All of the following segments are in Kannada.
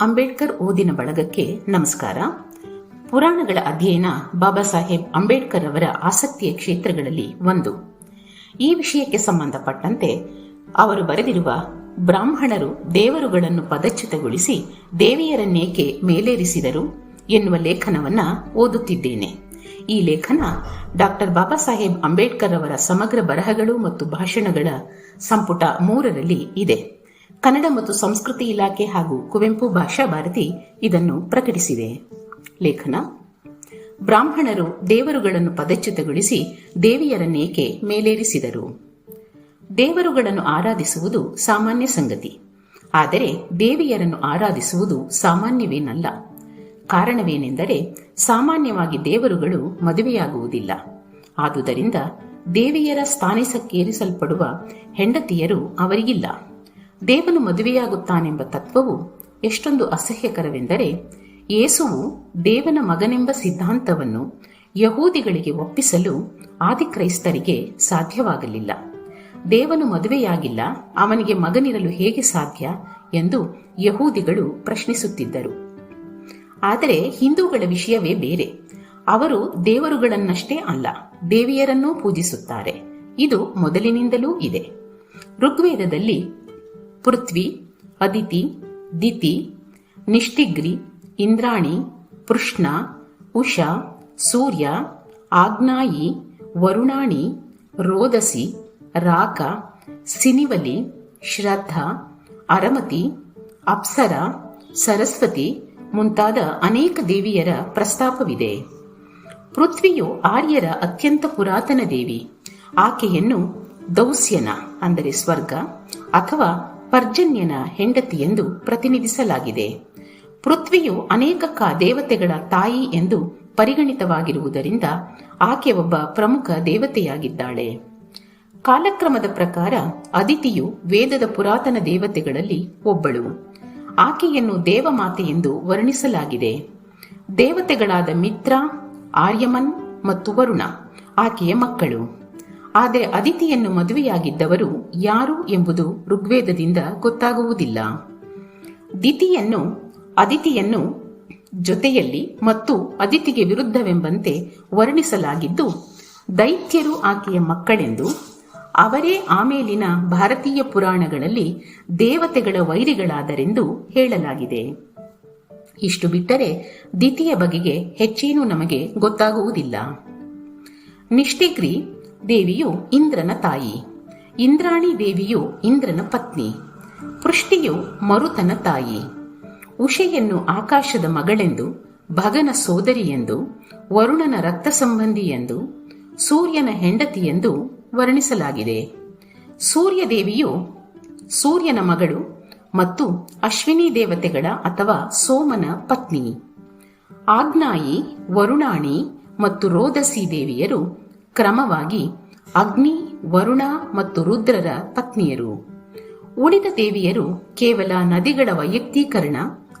ಅಂಬೇಡ್ಕರ್ ಓದಿನ ಬಳಗಕ್ಕೆ ನಮಸ್ಕಾರ. ಪುರಾಣಗಳ ಅಧ್ಯಯನ ಬಾಬಾ ಸಾಹೇಬ್ ಅಂಬೇಡ್ಕರ್ ಅವರ ಆಸಕ್ತಿಯ ಕ್ಷೇತ್ರಗಳಲ್ಲಿ ಒಂದು. ಈ ವಿಷಯಕ್ಕೆ ಸಂಬಂಧಪಟ್ಟಂತೆ ಅವರು ಬರೆದಿರುವ ಬ್ರಾಹ್ಮಣರು ದೇವರುಗಳನ್ನು ಪದಚ್ಯುತಗೊಳಿಸಿ ದೇವಿಯರನ್ನೇಕೆ ಮೇಲೇರಿಸಿದರು ಎನ್ನುವ ಲೇಖನವನ್ನ ಓದುತ್ತಿದ್ದೇನೆ. ಈ ಲೇಖನ ಡಾಕ್ಟರ್ ಬಾಬಾ ಸಾಹೇಬ್ ಅಂಬೇಡ್ಕರ್ ಅವರ ಸಮಗ್ರ ಬರಹಗಳು ಮತ್ತು ಭಾಷಣಗಳ ಸಂಪುಟ ಮೂರರಲ್ಲಿ ಇದೆ. ಕನ್ನಡ ಮತ್ತು ಸಂಸ್ಕೃತಿ ಇಲಾಖೆ ಹಾಗೂ ಕುವೆಂಪು ಭಾಷಾ ಭಾರತಿ ಇದನ್ನು ಪ್ರಕಟಿಸಿದೆ ಲೇಖನ, ಬ್ರಾಹ್ಮಣರು ದೇವರುಗಳನ್ನು ಪದಚ್ಯುತಗೊಳಿಸಿ ದೇವಿಯರನ್ನೇಕೆ ಮೇಲೇರಿಸಿದರು. ದೇವರುಗಳನ್ನು ಆರಾಧಿಸುವುದು ಸಾಮಾನ್ಯ ಸಂಗತಿ. ಆದರೆ ದೇವಿಯರನ್ನು ಆರಾಧಿಸುವುದು ಸಾಮಾನ್ಯವೇನಲ್ಲ. ಕಾರಣವೇನೆಂದರೆ ಸಾಮಾನ್ಯವಾಗಿ ದೇವರುಗಳು ಮದುವೆಯಾಗುವುದಿಲ್ಲ. ಆದುದರಿಂದ ದೇವಿಯರ ಸ್ಥಾನಿಸಕ್ಕೇರಿಸಲ್ಪಡುವ ಹೆಂಡತಿಯರು ಅವರಿಗಿಲ್ಲ. ದೇವನು ಮದುವೆಯಾಗುತ್ತಾನೆಂಬ ತತ್ವವು ಎಷ್ಟೊಂದು ಅಸಹ್ಯಕರವೆಂದರೆ ಯೇಸುವು ದೇವನ ಮಗನೆಂಬ ಸಿದ್ಧಾಂತವನ್ನು ಯಹೂದಿಗಳಿಗೆ ಒಪ್ಪಿಸಲು ಆದಿಕ್ರೈಸ್ತರಿಗೆ ಸಾಧ್ಯವಾಗಲಿಲ್ಲ. ದೇವನು ಮದುವೆಯಾಗಿಲ್ಲ, ಅವನಿಗೆ ಮಗನಿರಲು ಹೇಗೆ ಸಾಧ್ಯ ಎಂದು ಯಹೂದಿಗಳು ಪ್ರಶ್ನಿಸುತ್ತಿದ್ದರು. ಆದರೆ ಹಿಂದೂಗಳ ವಿಷಯವೇ ಬೇರೆ. ಅವರು ದೇವರುಗಳನ್ನಷ್ಟೇ ಅಲ್ಲ, ದೇವಿಯರನ್ನೂ ಪೂಜಿಸುತ್ತಾರೆ. ಇದು ಮೊದಲಿನಿಂದಲೂ ಇದೆ. ಋಗ್ವೇದದಲ್ಲಿ ಪೃಥ್ವಿ, ಅದಿತಿ, ದಿತಿ, ನಿಷ್ಟಿಗ್ರಿ, ಇಂದ್ರಾಣಿ ಪೃಷ್ಣ ಉಷಾ, ಸೂರ್ಯ ಆಗ್ನಾಯಿ ವರುಣಾಣಿ, ರೋದಸಿ, ರಾಕ, ಸಿನಿವಲಿ, ಶ್ರದ್ಧಾ, ಅರಮತಿ, ಅಪ್ಸರ, ಸರಸ್ವತಿ ಮುಂತಾದ ಅನೇಕ ದೇವಿಯರ ಪ್ರಸ್ತಾಪವಿದೆ. ಪೃಥ್ವಿಯು ಆರ್ಯರ ಅತ್ಯಂತ ಪುರಾತನ ದೇವಿ. ಆಕೆಯನ್ನು ದೌಸ್ಯನ, ಅಂದರೆ ಸ್ವರ್ಗ, ಅಥವಾ ಪರ್ಜನ್ಯನ ಹೆಂಡತಿ ಎಂದು ಪ್ರತಿನಿಧಿಸಲಾಗಿದೆ. ಪೃಥ್ವಿಯು ಅನೇಕ ದೇವತೆಗಳ ತಾಯಿ ಎಂದು ಪರಿಗಣಿತವಾಗಿರುವುದರಿಂದ ಆಕೆ ಒಬ್ಬ ಪ್ರಮುಖ ದೇವತೆಯಾಗಿದ್ದಾಳೆ. ಕಾಲಕ್ರಮದ ಪ್ರಕಾರ ಅದಿತಿಯು ವೇದದ ಪುರಾತನ ದೇವತೆಗಳಲ್ಲಿ ಒಬ್ಬಳು. ಆಕೆಯನ್ನು ದೇವಮಾತೆ ಎಂದು ವರ್ಣಿಸಲಾಗಿದೆ. ದೇವತೆಗಳಾದ ಮಿತ್ರ, ಆರ್ಯಮನ್ ಮತ್ತು ವರುಣ ಆಕೆಯ ಮಕ್ಕಳು. ಆದರೆ ಅದಿತಿಯನ್ನು ಮದುವೆಯಾಗಿದ್ದವರು ಯಾರು ಎಂಬುದು ಋಗ್ವೇದದಿಂದ ಗೊತ್ತಾಗುವುದಿಲ್ಲ. ದಿತಿಯನ್ನು ಅದಿತಿಯನ್ನು ಜೊತೆಯಲ್ಲಿ ಮತ್ತು ಅದಿತಿಗೆ ವಿರುದ್ಧವೆಂಬಂತೆ ವರ್ಣಿಸಲಾಗಿದ್ದು, ದೈತ್ಯರು ಆಕೆಯ ಮಕ್ಕಳೆಂದು, ಅವರೇ ಆಮೇಲಿನ ಭಾರತೀಯ ಪುರಾಣಗಳಲ್ಲಿ ದೇವತೆಗಳ ವೈರಿಗಳಾದರೆಂದು ಹೇಳಲಾಗಿದೆ. ಇಷ್ಟು ಬಿಟ್ಟರೆ ದಿತಿಯ ಬಗೆಗೆ ಹೆಚ್ಚೇನೂ ನಮಗೆ ಗೊತ್ತಾಗುವುದಿಲ್ಲ. ನಿಷ್ಠಿಗ್ರಿ ದೇವಿಯು ಇಂದ್ರನ ತಾಯಿ. ಇಂದ್ರಾಣಿ ದೇವಿಯು ಇಂದ್ರನ ಪತ್ನಿ. ಪೃಷ್ಟಿಯು ಮರುತನ ತಾಯಿ. ಉಷೆಯನ್ನು ಆಕಾಶದ ಮಗಳೆಂದು, ಭಗನ ಸೋದರಿ ಎಂದು ವರುಣನ ರಕ್ತ ಸಂಬಂಧಿ ಎಂದು ಸೂರ್ಯನ ಹೆಂಡತಿ ಎಂದು ವರ್ಣಿಸಲಾಗಿದೆ. ಸೂರ್ಯದೇವಿಯು ಸೂರ್ಯನ ಮಗಳು ಮತ್ತು ಅಶ್ವಿನಿ ದೇವತೆಗಳ ಅಥವಾ ಸೋಮನ ಪತ್ನಿ. ಆಗ್ನಾಯಿ ವರುಣಾಣಿ ಮತ್ತು ರೋದಸಿ ದೇವಿಯರು ಕ್ರಮವಾಗಿ ಅಗ್ನಿ, ವರುಣ ಮತ್ತು ರುದ್ರರ ಪತ್ನಿಯರು. ಉಳಿದ ದೇವಿಯರು ಕೇವಲ ನದಿಗಳ ವೈಯಕ್ತೀಕರಣ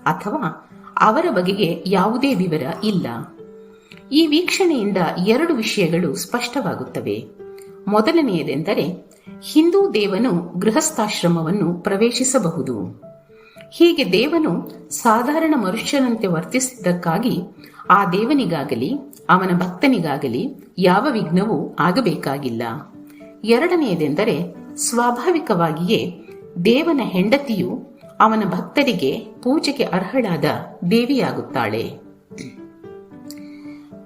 ಅಥವಾ ಅವರ ಬಗೆಗೆ ಯಾವುದೇ ವಿವರ ಇಲ್ಲ. ಈ ವೀಕ್ಷಣೆಯಿಂದ ಎರಡು ವಿಷಯಗಳು ಸ್ಪಷ್ಟವಾಗುತ್ತವೆ. ಮೊದಲನೆಯದೆಂದರೆ, ಹಿಂದೂ ದೇವನು ಗೃಹಸ್ಥಾಶ್ರಮವನ್ನು ಪ್ರವೇಶಿಸಬಹುದು. ಹೀಗೆ ದೇವನು ಸಾಧಾರಣ ಮನುಷ್ಯನಂತೆ ವರ್ತಿಸಿದ್ದಕ್ಕಾಗಿ ಆ ದೇವನಿಗಾಗಲಿ, ಅವನ ಭಕ್ತನಿಗಾಗಲಿ ಯಾವ ವಿಘ್ನವೂ ಆಗಬೇಕಾಗಿಲ್ಲ. ಎರಡನೆಯದೆಂದರೆ ಸ್ವಾಭಾವಿಕವಾಗಿಯೇ ದೇವನ ಹೆಂಡತಿಯು ಅವನ ಭಕ್ತರಿಗೆ ಪೂಜೆಗೆ ಅರ್ಹಳಾದ ದೇವಿಯಾಗುತ್ತಾಳೆ.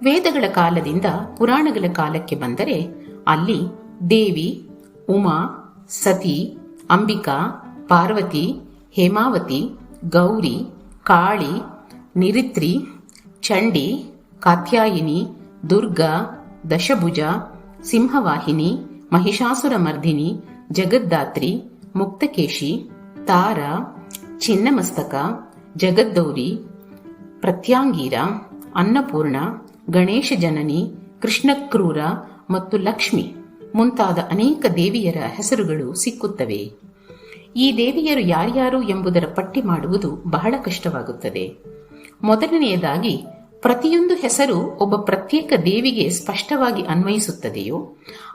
ವೇದಗಳ ಕಾಲದಿಂದ ಪುರಾಣಗಳ ಕಾಲಕ್ಕೆ ಬಂದರೆ ಅಲ್ಲಿ ದೇವಿ, ಉಮಾ, ಸತಿ, ಅಂಬಿಕಾ, ಪಾರ್ವತಿ, ಹೇಮಾವತಿ, ಗೌರಿ, ಕಾಳಿ, ನಿರಿತ್ರಿ ಚಂಡಿ, ಕಾತ್ಯಾಯಿನಿ, ದುರ್ಗಾ, ದಶಭುಜ, ಸಿಂಹವಾಹಿನಿ ಮಹಿಷಾಸುರಮರ್ಧಿನಿ ಜಗದ್ದಾತ್ರಿ ಮುಕ್ತಕೇಶಿ, ತಾರ, ಚಿನ್ನಮಸ್ತಕ ಜಗದ್ದೌರಿ ಪ್ರತ್ಯಾಂಗೀರ, ಅನ್ನಪೂರ್ಣ, ಗಣೇಶ ಜನನಿ, ಕೃಷ್ಣಕ್ರೂರ ಮತ್ತು ಲಕ್ಷ್ಮಿ ಮುಂತಾದ ಅನೇಕ ದೇವಿಯರ ಹೆಸರುಗಳು ಸಿಕ್ಕುತ್ತವೆ. ಈ ದೇವಿಯರು ಯಾರ್ಯಾರು ಎಂಬುದರ ಪಟ್ಟಿ ಮಾಡುವುದು ಬಹಳ ಕಷ್ಟವಾಗುತ್ತದೆ. ಮೊದಲನೆಯದಾಗಿ, ಪ್ರತಿಯೊಂದು ಹೆಸರು ಒಬ್ಬ ಪ್ರತ್ಯೇಕ ದೇವಿಗೆ ಸ್ಪಷ್ಟವಾಗಿ ಅನ್ವಯಿಸುತ್ತದೆಯೋ,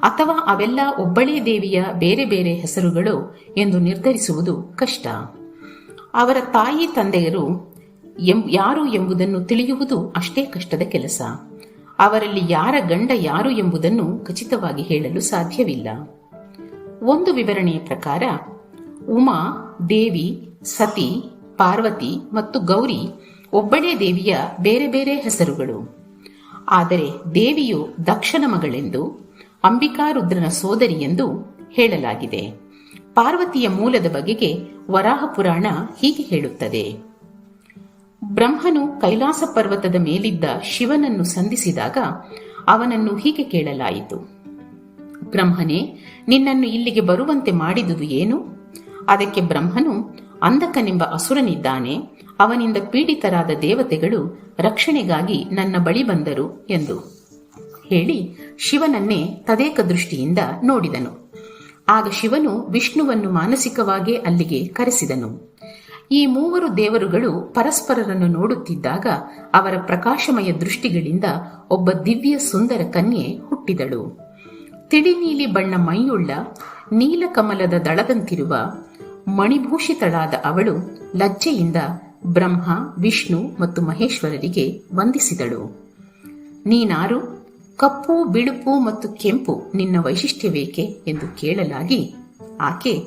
ಅಥವಾ ಅವೆಲ್ಲ ಒಬ್ಬಳೇ ದೇವಿಯ ಬೇರೆ ಬೇರೆ ಹೆಸರುಗಳು ಎಂದು ನಿರ್ಧರಿಸುವುದು ಕಷ್ಟ. ಅವರ ತಾಯಿ ತಂದೆಯರು ಯಾರು ಎಂಬುದನ್ನು ತಿಳಿಯುವುದು ಅಷ್ಟೇ ಕಷ್ಟದ ಕೆಲಸ. ಅವರಲ್ಲಿ ಯಾರ ಗಂಡ ಯಾರು ಎಂಬುದನ್ನು ಖಚಿತವಾಗಿ ಹೇಳಲು ಸಾಧ್ಯವಿಲ್ಲ. ಒಂದು ವಿವರಣೆಯ ಪ್ರಕಾರ, ಉಮಾ, ದೇವಿ, ಸತಿ, ಪಾರ್ವತಿ ಮತ್ತು ಗೌರಿ ಒಬ್ಬಳೇ ದೇವಿಯ ಬೇರೆ ಬೇರೆ ಹೆಸರುಗಳು. ಆದರೆ ದೇವಿಯು ದಕ್ಷನ ಮಗಳೆಂದು ಅಂಬಿಕಾರುದ್ರನ ಸೋದರಿ ಎಂದು ಹೇಳಲಾಗಿದೆ. ಪಾರ್ವತಿಯ ಮೂಲದ ಬಗೆಗೆ ವರಾಹ ಪುರಾಣ ಹೀಗೆ ಹೇಳುತ್ತದೆ. ಬ್ರಹ್ಮನು ಕೈಲಾಸ ಪರ್ವತದ ಮೇಲಿದ್ದ ಶಿವನನ್ನು ಸಂಧಿಸಿದಾಗ ಅವನನ್ನು ಹೀಗೆ ಕೇಳಲಾಯಿತು. ಬ್ರಹ್ಮನೇ, ನಿನ್ನನ್ನು ಇಲ್ಲಿಗೆ ಬರುವಂತೆ ಮಾಡಿದುದು ಏನು? ಅದಕ್ಕೆ ಬ್ರಹ್ಮನು ಅಂಧಕನೆಂಬ ಅಸುರನಿದ್ದಾನೆ, ಅವನಿಂದ ಪೀಡಿತರಾದ ದೇವತೆಗಳು ರಕ್ಷಣೆಗಾಗಿ ನನ್ನ ಬಳಿ ಬಂದರು ಎಂದು ಹೇಳಿ ಶಿವನನ್ನೇ ತದೇಕ ದೃಷ್ಟಿಯಿಂದ ನೋಡಿದನು. ಆಗ ಶಿವನು ವಿಷ್ಣುವನ್ನು ಮಾನಸಿಕವಾಗಿ ಅಲ್ಲಿಗೆ ಕರೆಸಿದನು. ಈ ಮೂವರು ದೇವರುಗಳು ಪರಸ್ಪರರನ್ನು ನೋಡುತ್ತಿದ್ದಾಗ ಅವರ ಪ್ರಕಾಶಮಯ ದೃಷ್ಟಿಗಳಿಂದ ಒಬ್ಬ ದಿವ್ಯ ಸುಂದರ ಕನ್ಯೆ ಹುಟ್ಟಿದಳು. ತಿಳಿನೀಲಿ ಬಣ್ಣ ಮೈಯುಳ್ಳ, ನೀಲಕಮಲದ ದಳದಂತಿರುವ ಮಣಿಭೂಷಿತಳಾದ ಅವಳು ಲಜ್ಜೆಯಿಂದ ಬ್ರಹ್ಮ, ವಿಷ್ಣು ಮತ್ತು ಮಹೇಶ್ವರರಿಗೆ ವಂದಿಸಿದಳು. ನೀನಾರು ಕಪ್ಪು, ಬಿಳುಪು ಮತ್ತು ಕೆಂಪು ನಿನ್ನ ವೈಶಿಷ್ಟ್ಯವೇಕೆ ಎಂದು ಕೇಳಲಾಗಿ, ಆಕೆ,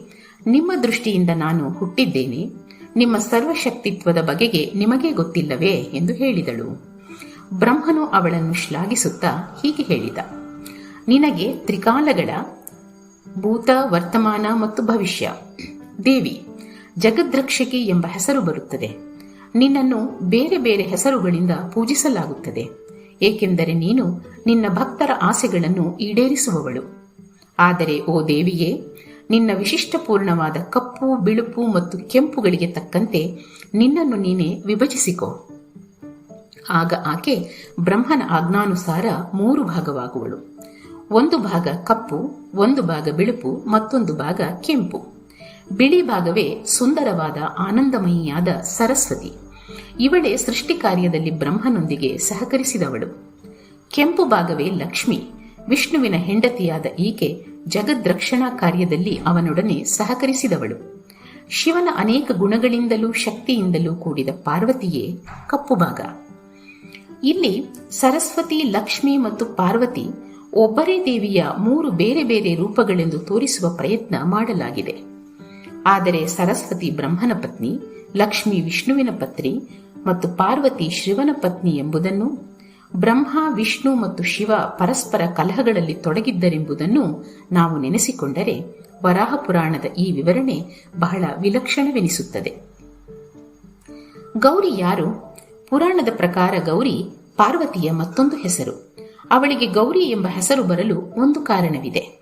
ನಿಮ್ಮ ದೃಷ್ಟಿಯಿಂದ ನಾನು ಹುಟ್ಟಿದ್ದೇನೆ, ನಿಮ್ಮ ಸರ್ವಶಕ್ತಿತ್ವದ ಬಗೆಗೆ ನಿಮಗೆ ಗೊತ್ತಿಲ್ಲವೇ ಎಂದು ಹೇಳಿದಳು. ಬ್ರಹ್ಮನು ಅವಳನ್ನು ಶ್ಲಾಘಿಸುತ್ತಾ ಹೀಗೆ ಹೇಳಿದ. ನಿನಗೆ ತ್ರಿಕಾಲಗಳ ಭೂತ, ವರ್ತಮಾನ ಮತ್ತು ಭವಿಷ್ಯ. ದೇವಿ ಜಗದ್ರಕ್ಷಕಿ ಎಂಬ ಹೆಸರು ಬರುತ್ತದೆ. ನಿನ್ನನ್ನು ಬೇರೆ ಬೇರೆ ಹೆಸರುಗಳಿಂದ ಪೂಜಿಸಲಾಗುತ್ತದೆ. ಏಕೆಂದರೆ ನೀನು ನಿನ್ನ ಭಕ್ತರ ಆಸೆಗಳನ್ನು ಈಡೇರಿಸುವವಳು. ಆದರೆ ಓ ದೇವಿಯೇ, ನಿನ್ನ ವಿಶಿಷ್ಟಪೂರ್ಣವಾದ ಕಪ್ಪು, ಬಿಳುಪು ಮತ್ತು ಕೆಂಪುಗಳಿಗೆ ತಕ್ಕಂತೆ ನಿನ್ನನ್ನು ನೀನೇ ವಿಭಜಿಸಿಕೊ. ಆಗ ಆಕೆ ಬ್ರಹ್ಮನ ಆಜ್ಞಾನುಸಾರ ಮೂರು ಭಾಗವಾಗುವಳು. ಒಂದು ಭಾಗ ಕಪ್ಪು, ಒಂದು ಭಾಗ ಬಿಳುಪು, ಮತ್ತೊಂದು ಭಾಗ ಕೆಂಪು. ಬಿಳಿ ಭಾಗವೇ ಸುಂದರವಾದ ಆನಂದಮಯಿಯಾದ ಸರಸ್ವತಿ. ಇವಳೇ ಸೃಷ್ಟಿ ಕಾರ್ಯದಲ್ಲಿ ಬ್ರಹ್ಮನೊಂದಿಗೆ ಸಹಕರಿಸಿದವಳು. ಕೆಂಪು ಭಾಗವೇ ಲಕ್ಷ್ಮಿ, ವಿಷ್ಣುವಿನ ಹೆಂಡತಿಯಾದ ಈಕೆ ಜಗದ್ರಕ್ಷಣಾ ಕಾರ್ಯದಲ್ಲಿ ಅವನೊಡನೆ ಸಹಕರಿಸಿದವಳು. ಶಿವನ ಅನೇಕ ಗುಣಗಳಿಂದಲೂ ಶಕ್ತಿಯಿಂದಲೂ ಕೂಡಿದ ಪಾರ್ವತಿಯೇ ಕಪ್ಪು ಭಾಗ. ಇಲ್ಲಿ ಸರಸ್ವತಿ, ಲಕ್ಷ್ಮಿ ಮತ್ತು ಪಾರ್ವತಿ ಒಬ್ಬರೇ ದೇವಿಯ ಮೂರು ಬೇರೆ ಬೇರೆ ರೂಪಗಳೆಂದು ತೋರಿಸುವ ಪ್ರಯತ್ನ ಮಾಡಲಾಗಿದೆ. ಆದರೆ ಸರಸ್ವತಿ ಬ್ರಹ್ಮನ ಪತ್ನಿ, ಲಕ್ಷ್ಮಿ ವಿಷ್ಣುವಿನ ಪತ್ನಿ ಮತ್ತು ಪಾರ್ವತಿ ಶಿವನ ಪತ್ನಿ ಎಂಬುದನ್ನು, ಬ್ರಹ್ಮ, ವಿಷ್ಣು ಮತ್ತು ಶಿವ ಪರಸ್ಪರ ಕಲಹಗಳಲ್ಲಿ ತೊಡಗಿದ್ದರೆಂಬುದನ್ನು ನಾವು ನೆನೆಸಿಕೊಂಡರೆ ವರಾಹ ಪುರಾಣದ ಈ ವಿವರಣೆ ಬಹಳ ವಿಲಕ್ಷಣವೆನಿಸುತ್ತದೆ. ಗೌರಿ ಯಾರು? ಪುರಾಣದ ಪ್ರಕಾರ ಗೌರಿ ಪಾರ್ವತಿಯ ಮತ್ತೊಂದು ಹೆಸರು. ಅವಳಿಗೆ ಗೌರಿ ಎಂಬ ಹೆಸರು ಬರಲು ಒಂದು ಕಾರಣವಿದೆ.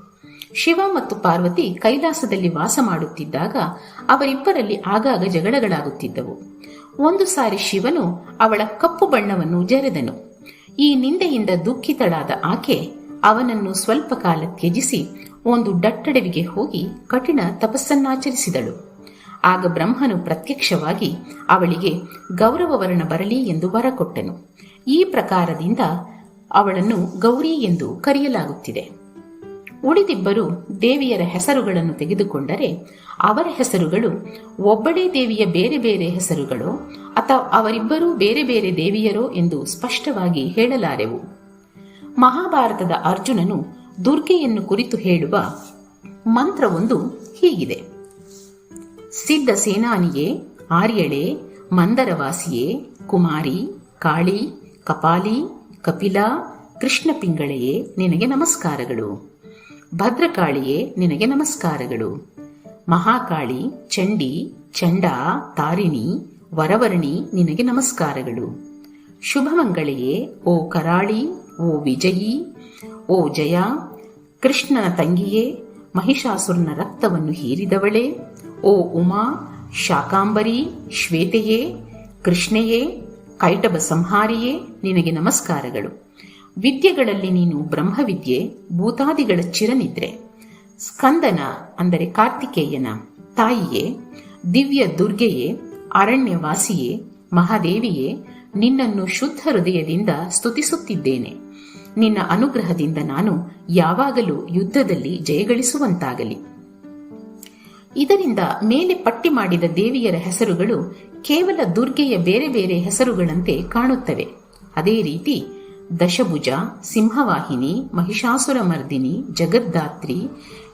ಶಿವ ಮತ್ತು ಪಾರ್ವತಿ ಕೈಲಾಸದಲ್ಲಿ ವಾಸ ಮಾಡುತ್ತಿದ್ದಾಗ ಅವರಿಬ್ಬರಲ್ಲಿ ಆಗಾಗ ಜಗಳಗಳಾಗುತ್ತಿದ್ದವು. ಒಂದು ಸಾರಿ ಶಿವನು ಅವಳ ಕಪ್ಪು ಬಣ್ಣವನ್ನು ಜರೆದನು. ಈ ನಿಂದೆಯಿಂದ ದುಃಖಿತಳಾದ ಆಕೆ ಅವನನ್ನು ಸ್ವಲ್ಪ ಕಾಲ ತ್ಯಜಿಸಿ ಒಂದು ಡಟ್ಟಡವಿಗೆ ಹೋಗಿ ಕಠಿಣ ತಪಸ್ಸನ್ನಾಚರಿಸಿದಳು. ಆಗ ಬ್ರಹ್ಮನು ಪ್ರತ್ಯಕ್ಷವಾಗಿ ಅವಳಿಗೆ ಗೌರವವರ್ಣ ಬರಲಿ ಎಂದು ವರ ಈ ಪ್ರಕಾರದಿಂದ ಅವಳನ್ನು ಗೌರಿ ಎಂದು ಕರೆಯಲಾಗುತ್ತಿದೆ. ಉಳಿದಿಬ್ಬರು ದೇವಿಯರ ಹೆಸರುಗಳನ್ನು ತೆಗೆದುಕೊಂಡರೆ ಅವರ ಹೆಸರುಗಳು ಒಬ್ಬಳೇ ದೇವಿಯ ಬೇರೆ ಬೇರೆ ಹೆಸರುಗಳು ಅಥವಾ ಅವರಿಬ್ಬರೂ ಬೇರೆ ಬೇರೆ ದೇವಿಯರೋ ಎಂದು ಸ್ಪಷ್ಟವಾಗಿ ಹೇಳಲಾರೆವು. ಮಹಾಭಾರತದ ಅರ್ಜುನನು ದುರ್ಗೆಯನ್ನು ಕುರಿತು ಹೇಳುವ ಮಂತ್ರವೊಂದು ಹೀಗಿದೆ. ಸಿದ್ಧ ಸೇನಾನಿಯೇ, ಆರ್ಯಳೆ, ಮಂದರವಾಸಿಯೇ, ಕುಮಾರಿ, ಕಾಳಿ, ಕಪಾಲಿ, ಕಪಿಲ, ಕೃಷ್ಣ ಪಿಂಗಳೆಯೇ ನಿನಗೆ ನಮಸ್ಕಾರಗಳು. ಭದ್ರಕಾಳಿಯೇ ನಿನಗೆ ನಮಸ್ಕಾರಗಳು. ಮಹಾಕಾಳಿ, ಚಂಡಿ, ಚಂಡ, ತಾರಿಣಿ, ವರವರ್ಣಿ ನಿನಗೆ ನಮಸ್ಕಾರಗಳು. ಶುಭಮಂಗಳೆಯೇ, ಓ ಕರಾಳಿ, ಓ ವಿಜಯಿ, ಓ ಜಯ, ಕೃಷ್ಣನ ತಂಗಿಯೇ, ಮಹಿಷಾಸುರನ ರಕ್ತವನ್ನು ಹೀರಿದವಳೇ, ಓ ಉಮಾ, ಶಾಕಾಂಬರಿ, ಶ್ವೇತೆಯೇ, ಕೃಷ್ಣೆಯೇ, ಕೈಟಬ ಸಂಹಾರಿಯೇ ನಿನಗೆ ನಮಸ್ಕಾರಗಳು. ವಿದ್ಯೆಗಳಲ್ಲಿ ನೀನು ಬ್ರಹ್ಮವಿದ್ಯೆ, ಭೂತಾದಿಗಳ ಚಿರನಿದ್ರೆ. ಸ್ಕಂದನ, ಅಂದರೆ ಕಾರ್ತಿಕೇಯನ, ತಾಯಿಯೇ, ದಿವ್ಯ ದುರ್ಗೆಯೇ, ಅರಣ್ಯವಾಸಿಯೇ, ಮಹಾದೇವಿಯೇ, ನಿನ್ನನ್ನು ಶುದ್ಧ ಹೃದಯದಿಂದ ಸ್ತುತಿಸುತ್ತಿದ್ದೇನೆ. ನಿನ್ನ ಅನುಗ್ರಹದಿಂದ ನಾನು ಯಾವಾಗಲೂ ಯುದ್ಧದಲ್ಲಿ ಜಯಗಳಿಸುವಂತಾಗಲಿ. ಇದರಿಂದ ಮೇಲೆ ಪಟ್ಟಿ ಮಾಡಿದ ದೇವಿಯರ ಹೆಸರುಗಳು ಕೇವಲ ದುರ್ಗೆಯ ಬೇರೆ ಬೇರೆ ಹೆಸರುಗಳಂತೆ ಕಾಣುತ್ತವೆ. ಅದೇ ರೀತಿ ದಶಭುಜ, ಸಿಂಹವಾಹಿನಿ, ಮಹಿಷಾಸುರಮರ್ದಿನಿ ಜಗದ್ದಾತ್ರಿ